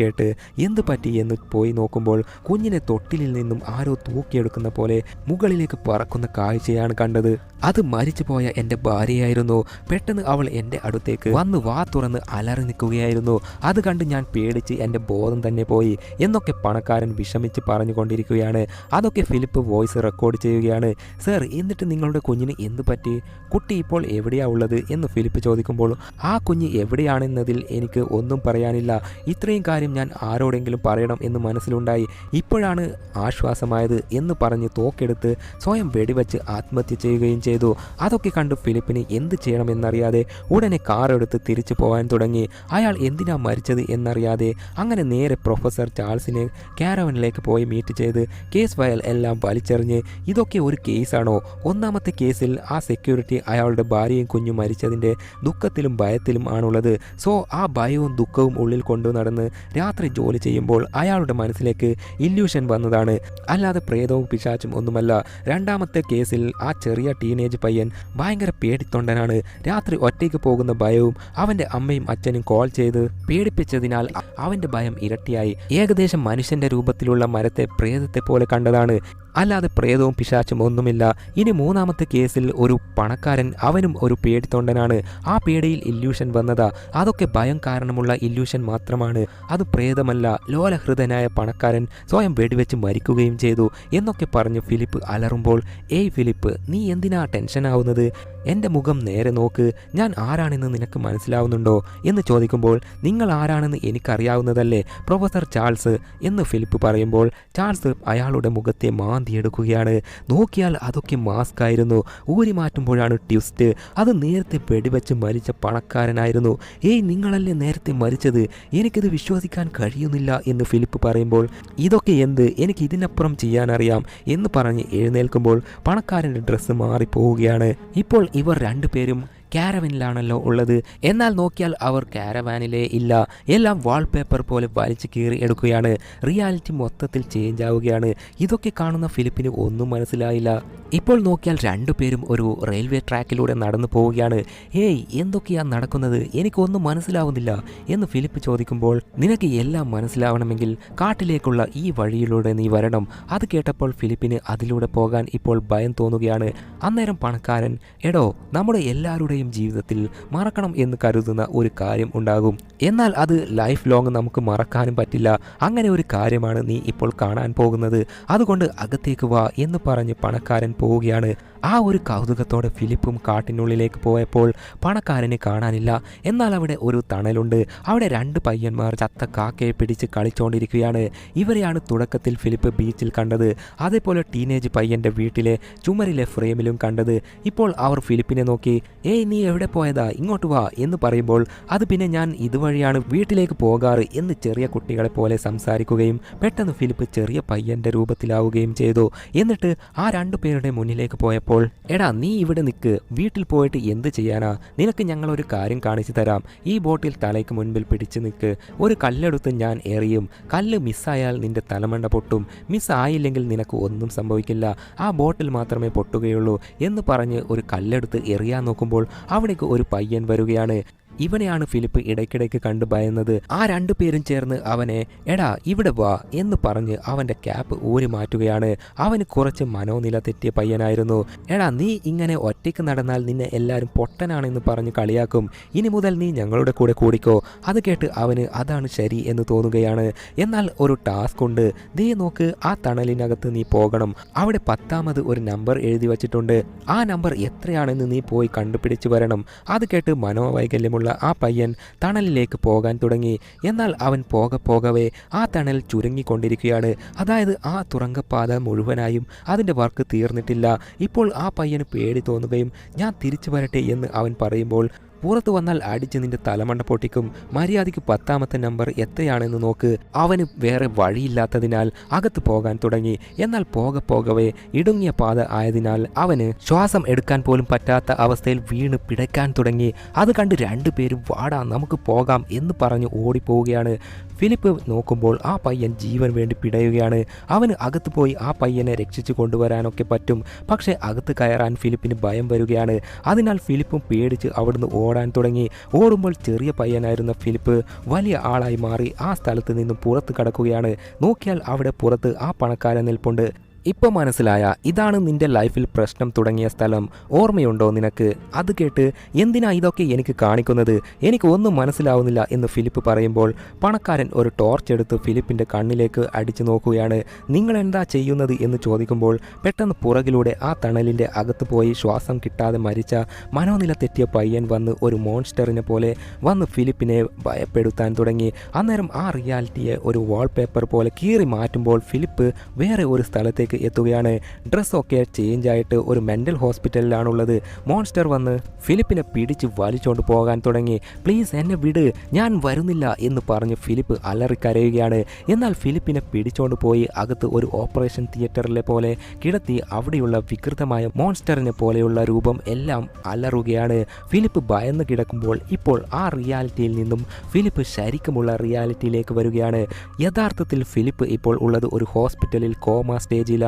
എന്ത് പറ്റി എന്ന് പോയി നോക്കുമ്പോൾ കുഞ്ഞിനെ തൊട്ടിലിൽ നിന്നും ആരോ തൂക്കിയെടുക്കുന്ന പോലെ മുകളിലേക്ക് പറക്കുന്ന കാഴ്ചയാണ് കണ്ടത്. അത് മരിച്ചു പോയ എന്റെ ഭാര്യയായിരുന്നു. പെട്ടെന്ന് അവൾ എന്റെ അടുത്തേക്ക് വന്ന് വാ തുറന്ന് അലറി നിൽക്കുകയായിരുന്നു. അത് കണ്ട് ഞാൻ പേടിച്ച് എന്റെ ബോധം തന്നെ പോയി. എന്നൊക്കെ പണക്കാരൻ വിഷമിച്ച് പറഞ്ഞുകൊണ്ടിരിക്കുകയാണ്. അതൊക്കെ ഫിലിപ്പ് വോയിസ് റെക്കോർഡ് ചെയ്യുകയാണ്. സർ എന്നിട്ട് നിങ്ങളുടെ കുഞ്ഞിന് എന്ത് പറ്റി? കുട്ടി ഇപ്പോൾ എവിടെയാ ഉള്ളത്? എന്ന് ഫിലിപ്പ് ചോദിക്കുമ്പോൾ ആ കുഞ്ഞ് എവിടെയാണെന്നതിൽ എനിക്ക് ഒന്നും പറയാനില്ല. ഇത്രയും കാര്യം ഞാൻ ആരോടെങ്കിലും പറയണം എന്ന് മനസ്സിലുണ്ടായി. ഇപ്പോഴാണ് ആശ്വാസമായത് എന്ന് പറഞ്ഞ് തോക്കെടുത്ത് സ്വയം വെടിവെച്ച് ആത്മഹത്യ ചെയ്യുകയും ചെയ്തു. അതൊക്കെ കണ്ട് ഫിലിപ്പിന് എന്ത് ചെയ്യണമെന്നറിയാതെ ഉടനെ കാറെടുത്ത് തിരിച്ചു പോകാൻ തുടങ്ങി. അയാൾ എന്തിനാ മരിച്ചത് എന്നറിയാതെ അങ്ങനെ നേരെ പ്രൊഫസർ ചാൾസിനെ കാരവനിലേക്ക് പോയി മീറ്റ് ചെയ്ത് കേസ് ഫയൽ എല്ലാം വലിച്ചെറിഞ്ഞ്. ഇതൊക്കെ ഒരു കേസാണോ? ഒന്നാമത്തെ കേസിൽ ആ സെക്യൂരിറ്റി അയാളുടെ ഭാര്യയും കുഞ്ഞും മരിച്ചതിന്റെ ദുഃഖത്തിലും ഭയത്തിലും ആണുള്ളത്. സോ ആ ഭയവും ദുഃഖവും ഉള്ളിൽ കൊണ്ടു നടന്ന് രാത്രി ജോലി ചെയ്യുമ്പോൾ അയാളുടെ മനസ്സിലേക്ക് ഇല്യൂഷൻ വന്നതാണ്. അല്ലാതെ പ്രേതവും പിശാച്ചും ഒന്നുമല്ല. രണ്ടാമത്തെ കേസിൽ ആ ചെറിയ ടീനേജ് പയ്യൻ ഭയങ്കര പേടിത്തൊണ്ടനാണ്. രാത്രി ഒറ്റയ്ക്ക് പോകുന്ന ഭയവും അവന്റെ അമ്മയും അച്ഛനും കോൾ ചെയ്ത് പേടിപ്പിച്ചതിനാൽ അവന്റെ ഭയം ഇരട്ടിയായി. ഏകദേശം മനുഷ്യന്റെ രൂപത്തിലുള്ള മരത്തെ പ്രേതത്തെ പോലെ കണ്ടതാണ്. അല്ലാതെ പ്രേതവും പിശാച്ചും ഒന്നുമില്ല. ഇനി മൂന്നാമത്തെ കേസിൽ ഒരു പണക്കാരൻ അവനും ഒരു പേടിത്തൊണ്ടനാണ്. ആ പേടിയിൽ ഇല്യൂഷൻ വന്നതാ. അതൊക്കെ ഭയം കാരണമുള്ള ഇല്യൂഷൻ മാത്രമാണ്. അത് പ്രേതമല്ല. ലോലഹൃദനായ പണക്കാരൻ സ്വയം വെടിവെച്ച് മരിക്കുകയും ചെയ്തു. എന്നൊക്കെ പറഞ്ഞ് ഫിലിപ്പ് അലറുമ്പോൾ ഏയ് ഫിലിപ്പ് നീ എന്തിനാ ടെൻഷനാവുന്നത്? എന്റെ മുഖം നേരെ നോക്ക്. ഞാൻ ആരാണെന്ന് നിനക്ക് മനസ്സിലാവുന്നുണ്ടോ? എന്ന് ചോദിക്കുമ്പോൾ നിങ്ങൾ ആരാണെന്ന് എനിക്കറിയാവുന്നതല്ലേ പ്രൊഫസർ ചാൾസ്? എന്ന് ഫിലിപ്പ് പറയുമ്പോൾ ചാൾസ് അയാളുടെ മുഖത്തെ മാന്തിയെടുക്കുകയാണ്. നോക്കിയാൽ അതൊക്കെ മാസ്ക് ആയിരുന്നു. ഊരി മാറ്റുമ്പോഴാണ് ട്വിസ്റ്റ്. അത് നേരത്തെ വെടിവെച്ച് മരിച്ച പണക്കാരനായിരുന്നു. ഏയ് നിങ്ങളല്ലേ നേരത്തെ മരിച്ചത്? എനിക്കിത് വിശ്വസിക്കാൻ കഴിയുന്നില്ല എന്ന് ഫിലിപ്പ് പറയുമ്പോൾ ഇതൊക്കെ എന്ത്? എനിക്ക് ഇതിനപ്പുറം ചെയ്യാനറിയാം എന്ന് പറഞ്ഞ് എഴുന്നേൽക്കുമ്പോൾ പണക്കാരന്റെ ഡ്രസ്സ് മാറിപ്പോവുകയാണ്. ഇപ്പോൾ ഇവർ രണ്ടുപേരും കാരവനിലാണല്ലോ ഉള്ളത്. എന്നാൽ നോക്കിയാൽ അവർ കാരവാനിലേ ഇല്ല. എല്ലാം വാൾപേപ്പർ പോലെ വലിച്ചു കീറി എടുക്കുകയാണ്. റിയാലിറ്റി മൊത്തത്തിൽ ചേഞ്ച് ആവുകയാണ്. ഇതൊക്കെ കാണുന്ന ഫിലിപ്പിന് ഒന്നും മനസ്സിലായില്ല. ഇപ്പോൾ നോക്കിയാൽ രണ്ടുപേരും ഒരു റെയിൽവേ ട്രാക്കിലൂടെ നടന്നു പോവുകയാണ്. ഹേയ് എന്തൊക്കെയാണ് നടക്കുന്നത്? എനിക്കൊന്നും മനസ്സിലാവുന്നില്ല എന്ന് ഫിലിപ്പ് ചോദിക്കുമ്പോൾ നിനക്ക് എല്ലാം മനസ്സിലാവണമെങ്കിൽ കാട്ടിലേക്കുള്ള ഈ വഴിയിലൂടെ നീ വരണം. അത് കേട്ടപ്പോൾ ഫിലിപ്പിന് അതിലൂടെ പോകാൻ ഇപ്പോൾ ഭയം തോന്നുകയാണ്. അന്നേരം പണക്കാരൻ എടോ നമ്മുടെ എല്ലാവരുടെയും ജീവിതത്തിൽ മറക്കണം എന്ന് കരുതുന്ന ഒരു കാര്യം ഉണ്ടാകും. എന്നാൽ അത് ലൈഫ് ലോങ് നമുക്ക് മറക്കാനും പറ്റില്ല. അങ്ങനെ ഒരു കാര്യമാണ് നീ ഇപ്പോൾ കാണാൻ പോകുന്നത്. അതുകൊണ്ട് അകത്തേക്ക് വാ എന്ന് പറഞ്ഞ് പണക്കാരൻ പോവുകയാണ്. ആ ഒരു കൗതുകത്തോടെ ഫിലിപ്പും കാട്ടിനുള്ളിലേക്ക് പോയപ്പോൾ പണക്കാരനെ കാണാനില്ല. എന്നാൽ അവിടെ ഒരു തണലുണ്ട്. അവിടെ രണ്ട് പയ്യന്മാർ ചത്ത കാക്കയെ പിടിച്ച് കളിച്ചുകൊണ്ടിരിക്കുകയാണ് ഇവരെയാണ് തുടക്കത്തിൽ ഫിലിപ്പ് ബീച്ചിൽ കണ്ടത്. അതേപോലെ ടീനേജ് പയ്യന്റെ വീട്ടിലെ ചുമരിലെ ഫ്രെയിമിലും കണ്ടത്. ഇപ്പോൾ അവർ ഫിലിപ്പിനെ നോക്കി ഏയ് എവിടെ പോയതാ? ഇങ്ങോട്ട് വാ എന്ന് പറയുമ്പോൾ അത് പിന്നെ ഞാൻ ഇതുവഴിയാണ് വീട്ടിലേക്ക് പോകാറ് എന്ന് ചെറിയ കുട്ടികളെ പോലെ സംസാരിക്കുകയും പെട്ടെന്ന് ഫിലിപ്പ് ചെറിയ പയ്യന്റെ രൂപത്തിലാവുകയും ചെയ്തു. എന്നിട്ട് ആ രണ്ടു പേരുടെ മുന്നിലേക്ക് പോയപ്പോൾ എടാ നീ ഇവിടെ നിൽക്ക് വീട്ടിൽ പോയിട്ട് എന്ത് ചെയ്യാനാ? നിനക്ക് ഞങ്ങൾ ഒരു കാര്യം കാണിച്ചു തരാം. ഈ ബോട്ടിൽ തലയ്ക്ക് മുൻപിൽ പിടിച്ചു നിൽക്ക് ഒരു കല്ലെടുത്ത് ഞാൻ എറിയും. കല്ല് മിസ്സായാൽ നിന്റെ തലമണ്ട പൊട്ടും. മിസ്സായില്ലെങ്കിൽ നിനക്ക് ഒന്നും സംഭവിക്കില്ല. ആ ബോട്ടിൽ മാത്രമേ പൊട്ടുകയുള്ളൂ എന്ന് പറഞ്ഞ് ഒരു കല്ലെടുത്ത് എറിയാൻ നോക്കുമ്പോൾ അവിടേക്ക് ഒരു പയ്യൻ വരികയാണ്. ഇവനെയാണ് ഫിലിപ്പ് ഇടയ്ക്കിടയ്ക്ക് കണ്ടു ഭയന്നത്. ആ രണ്ടു പേരും ചേർന്ന് അവനെ എടാ ഇവിടെ വാ എന്ന് പറഞ്ഞ് അവന്റെ ക്യാപ്പ് ഊരി മാറ്റുകയാണ്. അവന് കുറച്ച് മനോനില തെറ്റിയ പയ്യനായിരുന്നു. എടാ നീ ഇങ്ങനെ ഒറ്റയ്ക്ക് നടന്നാൽ നിന്നെ എല്ലാവരും പൊട്ടനാണെന്ന് പറഞ്ഞ് കളിയാക്കും. ഇനി മുതൽ നീ ഞങ്ങളുടെ കൂടെ കൂടിക്കോ. അത് കേട്ട് അവന് അതാണ് ശരി എന്ന് തോന്നുകയാണ്. എന്നാൽ ഒരു ടാസ്ക് ഉണ്ട്. ദേ നോക്ക് ആ തണലിനകത്ത് നീ പോകണം. അവിടെ പത്താമത് ഒരു നമ്പർ എഴുതി വച്ചിട്ടുണ്ട്. ആ നമ്പർ എത്രയാണെന്ന് നീ പോയി കണ്ടുപിടിച്ച് വരണം. അത് കേട്ട് മനോവൈകല്യമുള്ള ആ പയ്യൻ തണലിലേക്ക് പോകാൻ തുടങ്ങി. എന്നാൽ അവൻ പോക പോകവേ ആ തണൽ ചുരുങ്ങിക്കൊണ്ടിരിക്കുകയാണ്. അതായത് ആ തുറങ്കപ്പാത മുഴുവനായും അതിന്റെ വർക്ക് തീർന്നിട്ടില്ല. ഇപ്പോൾ ആ പയ്യന് പേടി തോന്നുകയും ഞാൻ തിരിച്ചു വരട്ടെ എന്ന് അവൻ പറയുമ്പോൾ പുറത്തു വന്നാൽ അടിച്ച് നിന്റെ തലമണ്ട പൊട്ടിക്കും. മര്യാദയ്ക്ക് പത്താമത്തെ നമ്പർ എത്രയാണെന്ന് നോക്ക്. അവന് വേറെ വഴിയില്ലാത്തതിനാൽ അകത്ത് പോകാൻ തുടങ്ങി. എന്നാൽ പോക പോകവേ ഇടുങ്ങിയ പാത ആയതിനാൽ അവന് ശ്വാസം എടുക്കാൻ പോലും പറ്റാത്ത അവസ്ഥയിൽ വീണ് പിടയ്ക്കാൻ തുടങ്ങി. അത് കണ്ട് രണ്ടുപേരും വാടാ നമുക്ക് പോകാം എന്ന് പറഞ്ഞ് ഓടിപ്പോവുകയാണ്. ഫിലിപ്പ് നോക്കുമ്പോൾ ആ പയ്യൻ ജീവൻ വേണ്ടി പിടയുകയാണ്. അവന് അകത്ത് പോയി ആ പയ്യനെ രക്ഷിച്ചു കൊണ്ടുവരാനൊക്കെ പറ്റും. പക്ഷേ അകത്ത് കയറാൻ ഫിലിപ്പിന് ഭയം വരികയാണ്. അതിനാൽ ഫിലിപ്പും പേടിച്ച് അവിടുന്ന് ഓടാൻ തുടങ്ങി. ഓടുമ്പോൾ ചെറിയ പയ്യനായിരുന്ന ഫിലിപ്പ് വലിയ ആളായി മാറി ആ സ്ഥലത്ത് നിന്നും പുറത്ത് കടക്കുകയാണ്. നോക്കിയാൽ അവിടെ പുറത്ത് ആ പണക്കാരൻ നിൽപ്പുണ്ട്. ഇപ്പൊ മനസ്സിലായ ഇതാണ് നിന്റെ ലൈഫിൽ പ്രശ്നം തുടങ്ങിയ സ്ഥലം. ഓർമ്മയുണ്ടോ നിനക്ക്? അത് കേട്ട് എന്തിനാ ഇതൊക്കെ എനിക്ക് കാണിക്കുന്നത്? എനിക്ക് ഒന്നും മനസ്സിലാവുന്നില്ല എന്ന് ഫിലിപ്പ് പറയുമ്പോൾ പണക്കാരൻ ഒരു ടോർച്ച് എടുത്ത് ഫിലിപ്പിന്റെ കണ്ണിലേക്ക് അടിച്ചു നോക്കുകയാണ്. നിങ്ങൾ എന്താ ചെയ്യുന്നത്? എന്ന് ചോദിക്കുമ്പോൾ പെട്ടെന്ന് പുറകിലൂടെ ആ തണലിന്റെ അകത്ത് പോയി ശ്വാസം കിട്ടാതെ മരിച്ച മനോനില തെറ്റിയ പയ്യൻ വന്ന് ഒരു മോൺസ്റ്ററിനെ പോലെ വന്ന് ഫിലിപ്പിനെ ഭയപ്പെടുത്താൻ തുടങ്ങി. അന്നേരം ആ റിയാലിറ്റിയെ ഒരു വാൾപേപ്പർ പോലെ കീറി മാറ്റുമ്പോൾ ഫിലിപ്പ് വേറെ ഒരു സ്ഥലത്തേക്ക് എത്തുകയാണ്. ഡ്രസ്സൊക്കെ ചേഞ്ച് ആയിട്ട് ഒരു മെന്റൽ ഹോസ്പിറ്റലിലാണുള്ളത് മോൺസ്റ്റർ വന്ന് ഫിലിപ്പിനെ പിടിച്ച് വലിച്ചുകൊണ്ട് പോകാൻ തുടങ്ങി. പ്ലീസ് എന്നെ വിട് ഞാൻ വരുന്നില്ല എന്ന് പറഞ്ഞ് ഫിലിപ്പ് അലറിക്കരയുകയാണ്. എന്നാൽ ഫിലിപ്പിനെ പിടിച്ചുകൊണ്ട് പോയി അകത്ത് ഒരു ഓപ്പറേഷൻ തിയേറ്ററിലെ പോലെ കിടത്തി അവിടെയുള്ള വികൃതമായ മോൺസ്റ്ററിനെ പോലെയുള്ള രൂപം എല്ലാം അലറുകയാണ്. ഫിലിപ്പ് ഭയന്ന് കിടക്കുമ്പോൾ ഇപ്പോൾ ആ റിയാലിറ്റിയിൽ നിന്നും ഫിലിപ്പ് ശരിക്കുമുള്ള റിയാലിറ്റിയിലേക്ക് വരികയാണ്. യഥാർത്ഥത്തിൽ ഫിലിപ്പ് ഇപ്പോൾ ഉള്ളത് ഒരു ഹോസ്പിറ്റലിൽ കോമ സ്റ്റേജിലാണ്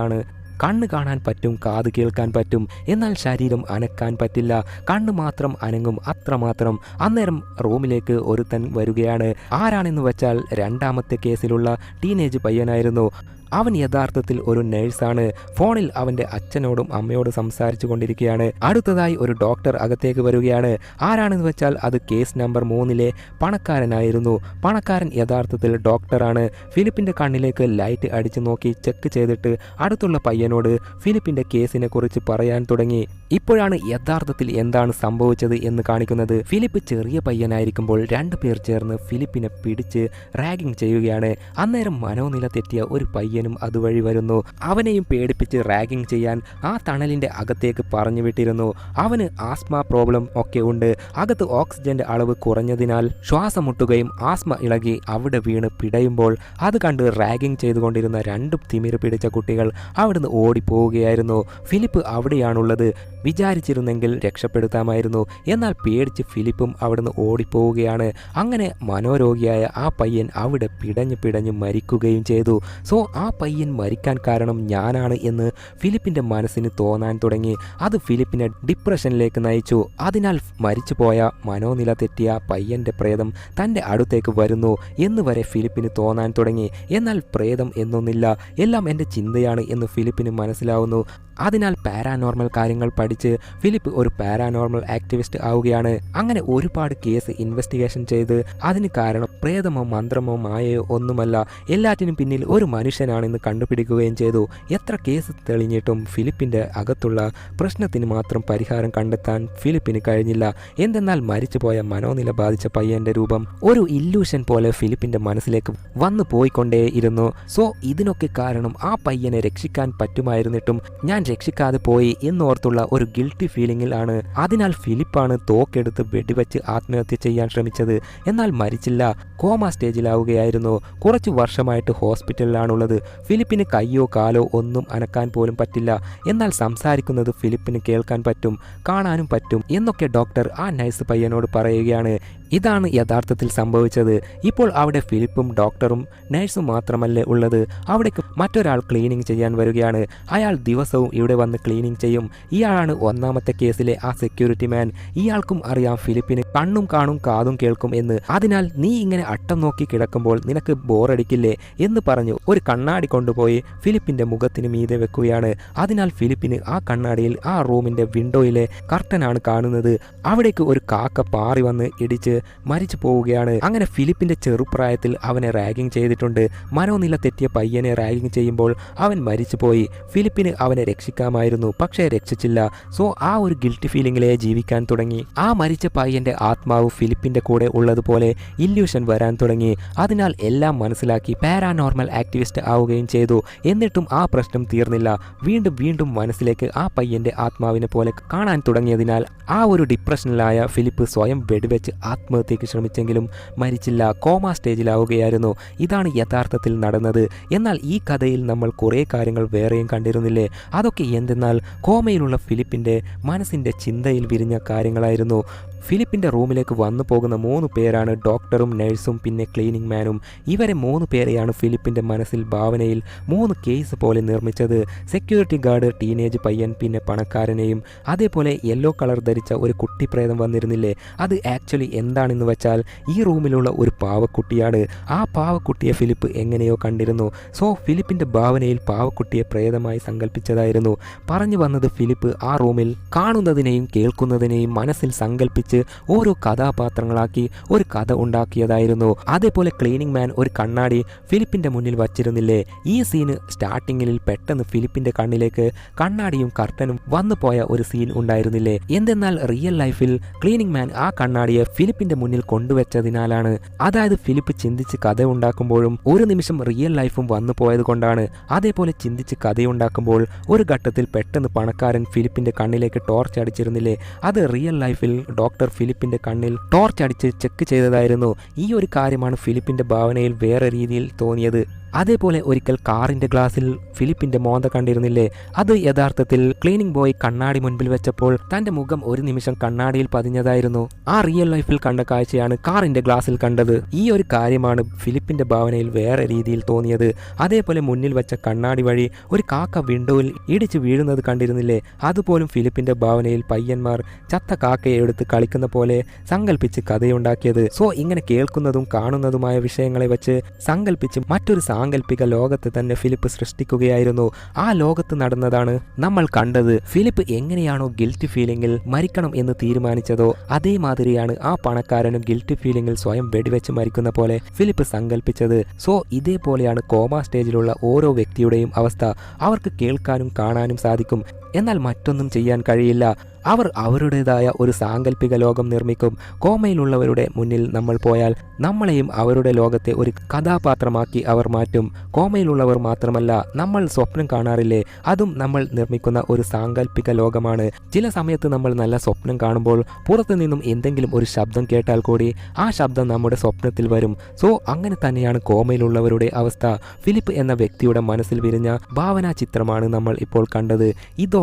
കണ്ണ് കാണാൻ പറ്റും കാത് കേൾക്കാൻ പറ്റും. എന്നാൽ ശരീരം അനക്കാൻ പറ്റില്ല. കണ്ണ് മാത്രം അനങ്ങും അത്രമാത്രം. അന്നേരം റൂമിലേക്ക് ഒരുത്തൻ വരികയാണ്. ആരാണെന്ന് വെച്ചാൽ രണ്ടാമത്തെ കേസിലുള്ള ടീനേജ് പയ്യനായിരുന്നു. അവൻ യഥാർത്ഥത്തിൽ ഒരു നേഴ്സാണ്. ഫോണിൽ അവന്റെ അച്ഛനോടും അമ്മയോടും സംസാരിച്ചു കൊണ്ടിരിക്കുകയാണ്. അടുത്തതായി ഒരു ഡോക്ടർ അകത്തേക്ക് വരികയാണ്. ആരാണെന്ന് വെച്ചാൽ അത് കേസ് നമ്പർ മൂന്നിലെ പണക്കാരനായിരുന്നു. പണക്കാരൻ യഥാർത്ഥത്തിൽ ഡോക്ടറാണ്. ഫിലിപ്പിന്റെ കണ്ണിലേക്ക് ലൈറ്റ് അടിച്ചു നോക്കി ചെക്ക് ചെയ്തിട്ട് അടുത്തുള്ള പയ്യനോട് ഫിലിപ്പിന്റെ കേസിനെ കുറിച്ച് പറയാൻ തുടങ്ങി. ഇപ്പോഴാണ് യഥാർത്ഥത്തിൽ എന്താണ് സംഭവിച്ചത് എന്ന് കാണിക്കുന്നത്. ഫിലിപ്പ് ചെറിയ പയ്യനായിരിക്കുമ്പോൾ രണ്ടു പേർ ചേർന്ന് ഫിലിപ്പിനെ പിടിച്ച് റാഗിംഗ് ചെയ്യുകയാണ്. അന്നേരം മനോനില തെറ്റിയ ഒരു പയ്യനും അതുവഴി വരുന്നു. അവനെയും പേടിപ്പിച്ച് റാഗിങ് ചെയ്യാൻ ആ തണലിന്റെ അകത്തേക്ക് പറഞ്ഞു വിട്ടിരുന്നു. അവന് ആസ്മ പ്രോബ്ലം ഒക്കെ ഉണ്ട്. അകത്ത് ഓക്സിജന്റെ അളവ് കുറഞ്ഞതിനാൽ ശ്വാസം മുട്ടുകയും ആസ്മ ഇളകി അവിടെ വീണ് പിടയുമ്പോൾ അത് കണ്ട് റാഗിങ് ചെയ്തുകൊണ്ടിരുന്ന രണ്ടും തിമിര് പിടിച്ച കുട്ടികൾ അവിടുന്ന് ഓടിപ്പോവുകയായിരുന്നു. ഫിലിപ്പ് അവിടെയാണുള്ളത്. വിചാരിച്ചിരുന്നെങ്കിൽ രക്ഷപ്പെടുത്താമായിരുന്നു. എന്നാൽ പേടിച്ച് ഫിലിപ്പും അവിടുന്ന് ഓടിപ്പോവുകയാണ്. അങ്ങനെ മനോരോഗിയായ ആ പയ്യൻ അവിടെ പിടഞ്ഞു പിടഞ്ഞു മരിക്കുകയും ചെയ്തു. സോ ആ പയ്യൻ മരിക്കാൻ കാരണം ഞാനാണ് എന്ന് ഫിലിപ്പിന്റെ മനസ്സിന് തോന്നാൻ തുടങ്ങി. അത് ഫിലിപ്പിനെ ഡിപ്രഷനിലേക്ക് നയിച്ചു. അതിനാൽ മരിച്ചുപോയ മനോനില തെറ്റിയ പയ്യന്റെ പ്രേതം തന്റെ അടുത്തേക്ക് വരുന്നു എന്ന് വരെ ഫിലിപ്പിന് തോന്നാൻ തുടങ്ങി. എന്നാൽ പ്രേതം എന്നൊന്നില്ല. എല്ലാം എന്റെ ചിന്തയാണ് എന്ന് ഫിലിപ്പിന് മനസ്സിലാവുന്നു. അതിനാൽ പാരാനോർമൽ കാര്യങ്ങൾ പഠിച്ച് ഫിലിപ്പ് ഒരു പാരാനോർമൽ ആക്ടിവിസ്റ്റ് ആവുകയാണ്. അങ്ങനെ ഒരുപാട് കേസ് ഇൻവെസ്റ്റിഗേഷൻ ചെയ്ത് അതിന് കാരണം പ്രേതമോ മന്ത്രമോ മായയോ ഒന്നുമല്ല. എല്ലാറ്റിനും പിന്നിൽ ഒരു മനുഷ്യനാണെന്ന് കണ്ടുപിടിക്കുകയും ചെയ്തു. എത്ര കേസ് തെളിഞ്ഞിട്ടും ഫിലിപ്പിന്റെ അകത്തുള്ള പ്രശ്നത്തിന് മാത്രം പരിഹാരം കണ്ടെത്താൻ ഫിലിപ്പിന് കഴിഞ്ഞില്ല. എന്തെന്നാൽ മരിച്ചുപോയ മനോനില ബാധിച്ച പയ്യന്റെ രൂപം ഒരു ഇല്ലൂഷൻ പോലെ ഫിലിപ്പിന്റെ മനസ്സിലേക്ക് വന്നു പോയിക്കൊണ്ടേയിരുന്നു സോ ഇതിനൊക്കെ കാരണം ആ പയ്യനെ രക്ഷിക്കാൻ പറ്റുമായിരുന്നിട്ടും ഞാൻ രക്ഷിക്കാതെ പോയി എന്നോർത്തുള്ള ഒരു ഗിൽട്ടി ഫീലിംഗിലാണ് അതിനാൽ ഫിലിപ്പാണ് തോക്കെടുത്ത് വെടിവെച്ച് ആത്മഹത്യ ചെയ്യാൻ ശ്രമിച്ചത്. എന്നാൽ മരിച്ചില്ല. കോമ സ്റ്റേജിലാവുകയായിരുന്നു. കുറച്ചു വർഷമായിട്ട് ഹോസ്പിറ്റലിലാണുള്ളത്. ഫിലിപ്പിന് കയ്യോ കാലോ ഒന്നും അനക്കാൻ പോലും പറ്റില്ല. എന്നാൽ സംസാരിക്കുന്നത് ഫിലിപ്പിന് കേൾക്കാൻ പറ്റും കാണാനും പറ്റും എന്നൊക്കെ ഡോക്ടർ ആ നൈസ് പയ്യനോട് പറയുകയാണ്. ഇതാണ് യഥാർത്ഥത്തിൽ സംഭവിച്ചത്. ഇപ്പോൾ അവിടെ ഫിലിപ്പും ഡോക്ടറും നഴ്സും മാത്രമല്ലേ ഉള്ളത്. അവിടേക്ക് മറ്റൊരാൾ ക്ലീനിങ് ചെയ്യാൻ വരികയാണ്. അയാൾ ദിവസവും ഇവിടെ വന്ന് ക്ലീനിങ് ചെയ്യും. ഇയാളാണ് ഒന്നാമത്തെ കേസിലെ ആ സെക്യൂരിറ്റി മാൻ. ഇയാൾക്കും അറിയാം ഫിലിപ്പിന് കണ്ണും കാണും കാതും കേൾക്കും എന്ന്. അതിനാൽ നീ ഇങ്ങനെ അട്ടം നോക്കി കിടക്കുമ്പോൾ നിനക്ക് ബോറടിക്കില്ലേ എന്ന് പറഞ്ഞു ഒരു കണ്ണാടി കൊണ്ടുപോയി ഫിലിപ്പിന്റെ മുഖത്തിന് മീതെ വെക്കുകയാണ്. അതിനാൽ ഫിലിപ്പിന് ആ കണ്ണാടിയിൽ ആ റൂമിന്റെ വിൻഡോയിലെ കർട്ടനാണ് കാണുന്നത്. അവിടേക്ക് ഒരു കാക്ക പാറി വന്ന് ഇടിച്ച് മരിച്ചു പോവുകയാണ്. അങ്ങനെ ഫിലിപ്പിന്റെ ചെറുപ്രായത്തിൽ അവനെ റാഗിങ് ചെയ്തിട്ടുണ്ട്. മനോനില തെറ്റിയ പയ്യനെ റാഗിങ് ചെയ്യുമ്പോൾ അവൻ മരിച്ചുപോയി. ഫിലിപ്പിന് അവനെ രക്ഷിക്കാമായിരുന്നു പക്ഷേ രക്ഷിച്ചില്ല. സോ ആ ഒരു ഗിൽറ്റ് ഫീലിംഗിലെ ജീവിക്കാൻ തുടങ്ങി. ആ മരിച്ച പയ്യന്റെ ആത്മാവ് ഫിലിപ്പിന്റെ കൂടെ ഉള്ളതുപോലെ ഇല്യൂഷൻ വരാൻ തുടങ്ങി. അതിനാൽ എല്ലാം മനസ്സിലാക്കി പാരാനോർമൽ ആക്ടിവിസ്റ്റ് ആവുകയും ചെയ്തു. എന്നിട്ടും ആ പ്രശ്നം തീർന്നില്ല. വീണ്ടും വീണ്ടും മനസ്സിലേക്ക് ആ പയ്യന്റെ ആത്മാവിനെ പോലെ കാണാൻ തുടങ്ങിയതിനാൽ ആ ഒരു ഡിപ്രഷനിലായ ഫിലിപ്പ് സ്വയം വെടിവെച്ച് ആത്മഹത്യക്ക് ശ്രമിച്ചെങ്കിലും മരിച്ചില്ല കോമ സ്റ്റേജിലാവുകയായിരുന്നു. ഇതാണ് യഥാർത്ഥത്തിൽ നടന്നത്. എന്നാൽ ഈ കഥയിൽ നമ്മൾ കുറേ കാര്യങ്ങൾ വേറെയും കണ്ടിരുന്നില്ലേ? അതൊക്കെ എന്തെന്നാൽ കോമയിലുള്ള ഫിലിപ്പിന്റെ മനസ്സിന്റെ ചിന്തയിൽ വിരിഞ്ഞ കാര്യങ്ങളായിരുന്നു. ഫിലിപ്പിന്റെ റൂമിലേക്ക് വന്നു പോകുന്ന മൂന്ന് പേരാണ് ഡോക്ടറും നഴ്സും പിന്നെ ക്ലീനിങ് മാനും. ഇവരെ മൂന്ന് പേരെയാണ് ഫിലിപ്പിന്റെ മനസ്സിൽ ഭാവനയിൽ മൂന്ന് കേസ് പോലെ നിർമ്മിച്ചത്. സെക്യൂരിറ്റി ഗാർഡ് ടീനേജ് പയ്യൻ പിന്നെ പണക്കാരനെയും. അതേപോലെ യെല്ലോ കളർ ധരിച്ച ഒരു കുട്ടി പ്രേതം വന്നിരുന്നില്ലേ? അത് ആക്ച്വലി എന്താണെന്ന് വെച്ചാൽ ഈ റൂമിലുള്ള ഒരു പാവക്കുട്ടിയാണ്. ആ പാവക്കുട്ടിയെ ഫിലിപ്പ് എങ്ങനെയോ കണ്ടിരുന്നു. സോ ഫിലിപ്പിന്റെ ഭാവനയിൽ പാവക്കുട്ടിയെ പ്രേതമായി സങ്കല്പിച്ചതായിരുന്നു പറഞ്ഞു വന്നത് ഫിലിപ്പ് ആ റൂമിൽ കാണുന്നതിനെയും കേൾക്കുന്നതിനെയും മനസ്സിൽ സങ്കല്പിച്ച് ഓരോ കഥാപാത്രങ്ങളാക്കി ഒരു കഥ ഉണ്ടാക്കിയതായിരുന്നു. അതേപോലെ ക്ലീനിങ് മാൻ ഒരു കണ്ണാടി ഫിലിപ്പിന്റെ മുന്നിൽ വച്ചിരുന്നില്ലേ? ഈ സീന് സ്റ്റാർട്ടിങ്ങിൽ പെട്ടെന്ന് ഫിലിപ്പിന്റെ കണ്ണിലേക്ക് കണ്ണാടിയും കർട്ടനും വന്നു പോയ ഒരു സീൻ ഉണ്ടായിരുന്നില്ലേ? എന്തെന്നാൽ റിയൽ ലൈഫിൽ ക്ലീനിങ് മാൻ ആ കണ്ണാടിയെ ഫിലിപ്പിന്റെ മുന്നിൽ കൊണ്ടുവച്ചതിനാലാണ്. അതായത് ഫിലിപ്പ് ചിന്തിച്ച് കഥ ഉണ്ടാക്കുമ്പോഴും ഒരു നിമിഷം റിയൽ ലൈഫും വന്നു പോയത് കൊണ്ടാണ്. അതേപോലെ ചിന്തിച്ച് കഥയുണ്ടാക്കുമ്പോൾ ഒരു ഘട്ടത്തിൽ പെട്ടെന്ന് പണക്കാരൻ ഫിലിപ്പിന്റെ കണ്ണിലേക്ക് ടോർച്ച് അടിച്ചിരുന്നില്ലേ? അത് റിയൽ ലൈഫിൽ ഡോക്ടർ ഫിലിപ്പിന്റെ കണ്ണിൽ ടോർച്ച് അടിച്ച് ചെക്ക് ചെയ്തതായിരുന്നു. ഈ ഒരു കാര്യമാണ് ഫിലിപ്പിന്റെ ഭാവനയിൽ വേറെ രീതിയിൽ തോന്നിയത്. അതേപോലെ ഒരിക്കൽ കാറിന്റെ ഗ്ലാസിൽ ഫിലിപ്പിന്റെ മോന്ത കണ്ടിരുന്നില്ലേ? അത് യഥാർത്ഥത്തിൽ ക്ലീനിങ് ബോയ് കണ്ണാടി മുൻപിൽ വെച്ചപ്പോൾ തന്റെ മുഖം ഒരു നിമിഷം കണ്ണാടിയിൽ പതിഞ്ഞതായിരുന്നു. ആ റിയൽ ലൈഫിൽ കണ്ട കാഴ്ചയാണ് കാറിന്റെ ഗ്ലാസിൽ കണ്ടത്. ഈ ഒരു കാര്യമാണ് ഫിലിപ്പിന്റെ ഭാവനയിൽ വേറെ രീതിയിൽ തോന്നിയത്. അതേപോലെ മുന്നിൽ വെച്ച കണ്ണാടി വഴി ഒരു കാക്ക വിൻഡോയിൽ ഇടിച്ചു വീഴുന്നത് കണ്ടിരുന്നില്ലേ? അതുപോലും ഫിലിപ്പിന്റെ ഭാവനയിൽ പയ്യന്മാർ ചത്ത കാക്കയെ എടുത്ത് കളിക്കുന്ന പോലെ സങ്കല്പിച്ച് കഥയുണ്ടാക്കിയത്. സോ ഇങ്ങനെ കേൾക്കുന്നതും കാണുന്നതുമായ വിഷയങ്ങളെ വെച്ച് സങ്കല്പിച്ച് മറ്റൊരു സാങ്കല്പിക ലോകത്തെ തന്നെ ഫിലിപ്പ് സൃഷ്ടിക്കുകയായിരുന്നു. ആ ലോകത്ത് നടന്നതാണ് നമ്മൾ കണ്ടത്. ഫിലിപ്പ് എങ്ങനെയാണോ ഗിൽറ്റ് ഫീലിംഗിൽ മരിക്കണം എന്ന് തീരുമാനിച്ചതോ അതേമാതിരിയാണ് ആ പണക്കാരനും ഗിൽറ്റ് ഫീലിംഗിൽ സ്വയം വെടിവെച്ച് മരിക്കുന്ന പോലെ ഫിലിപ്പ് സങ്കല്പിച്ചത് സോ ഇതേപോലെയാണ് കോമ സ്റ്റേജിലുള്ള ഓരോ വ്യക്തിയുടെയും അവസ്ഥ. അവർക്ക് കേൾക്കാനും കാണാനും സാധിക്കും. എന്നാൽ മറ്റൊന്നും ചെയ്യാൻ കഴിയില്ല. അവർ അവരുടേതായ ഒരു സാങ്കല്പിക ലോകം നിർമ്മിക്കും. കോമയിലുള്ളവരുടെ മുന്നിൽ നമ്മൾ പോയാൽ നമ്മളെയും അവരുടെ ലോകത്തെ ഒരു കഥാപാത്രമാക്കി അവർ മാറ്റും. കോമയിലുള്ളവർ മാത്രമല്ല നമ്മൾ സ്വപ്നം കാണാറില്ലേ? അതും നമ്മൾ നിർമ്മിക്കുന്ന ഒരു സാങ്കല്പിക ലോകമാണ്. ചില സമയത്ത് നമ്മൾ നല്ല സ്വപ്നം കാണുമ്പോൾ പുറത്തു നിന്നും എന്തെങ്കിലും ഒരു ശബ്ദം കേട്ടാൽ കൂടി ആ ശബ്ദം നമ്മുടെ സ്വപ്നത്തിൽ വരും. സോ അങ്ങനെ തന്നെയാണ് കോമയിലുള്ളവരുടെ അവസ്ഥ. ഫിലിപ്പ് എന്ന വ്യക്തിയുടെ മനസ്സിൽ വിരിഞ്ഞ ഭാവനാ ചിത്രമാണ് നമ്മൾ ഇപ്പോൾ കണ്ടത്.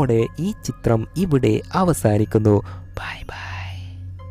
ഇതോടെ ഈ ചിത്രം ഇവിടെ അവസാനിക്കുന്നു. Bye bye.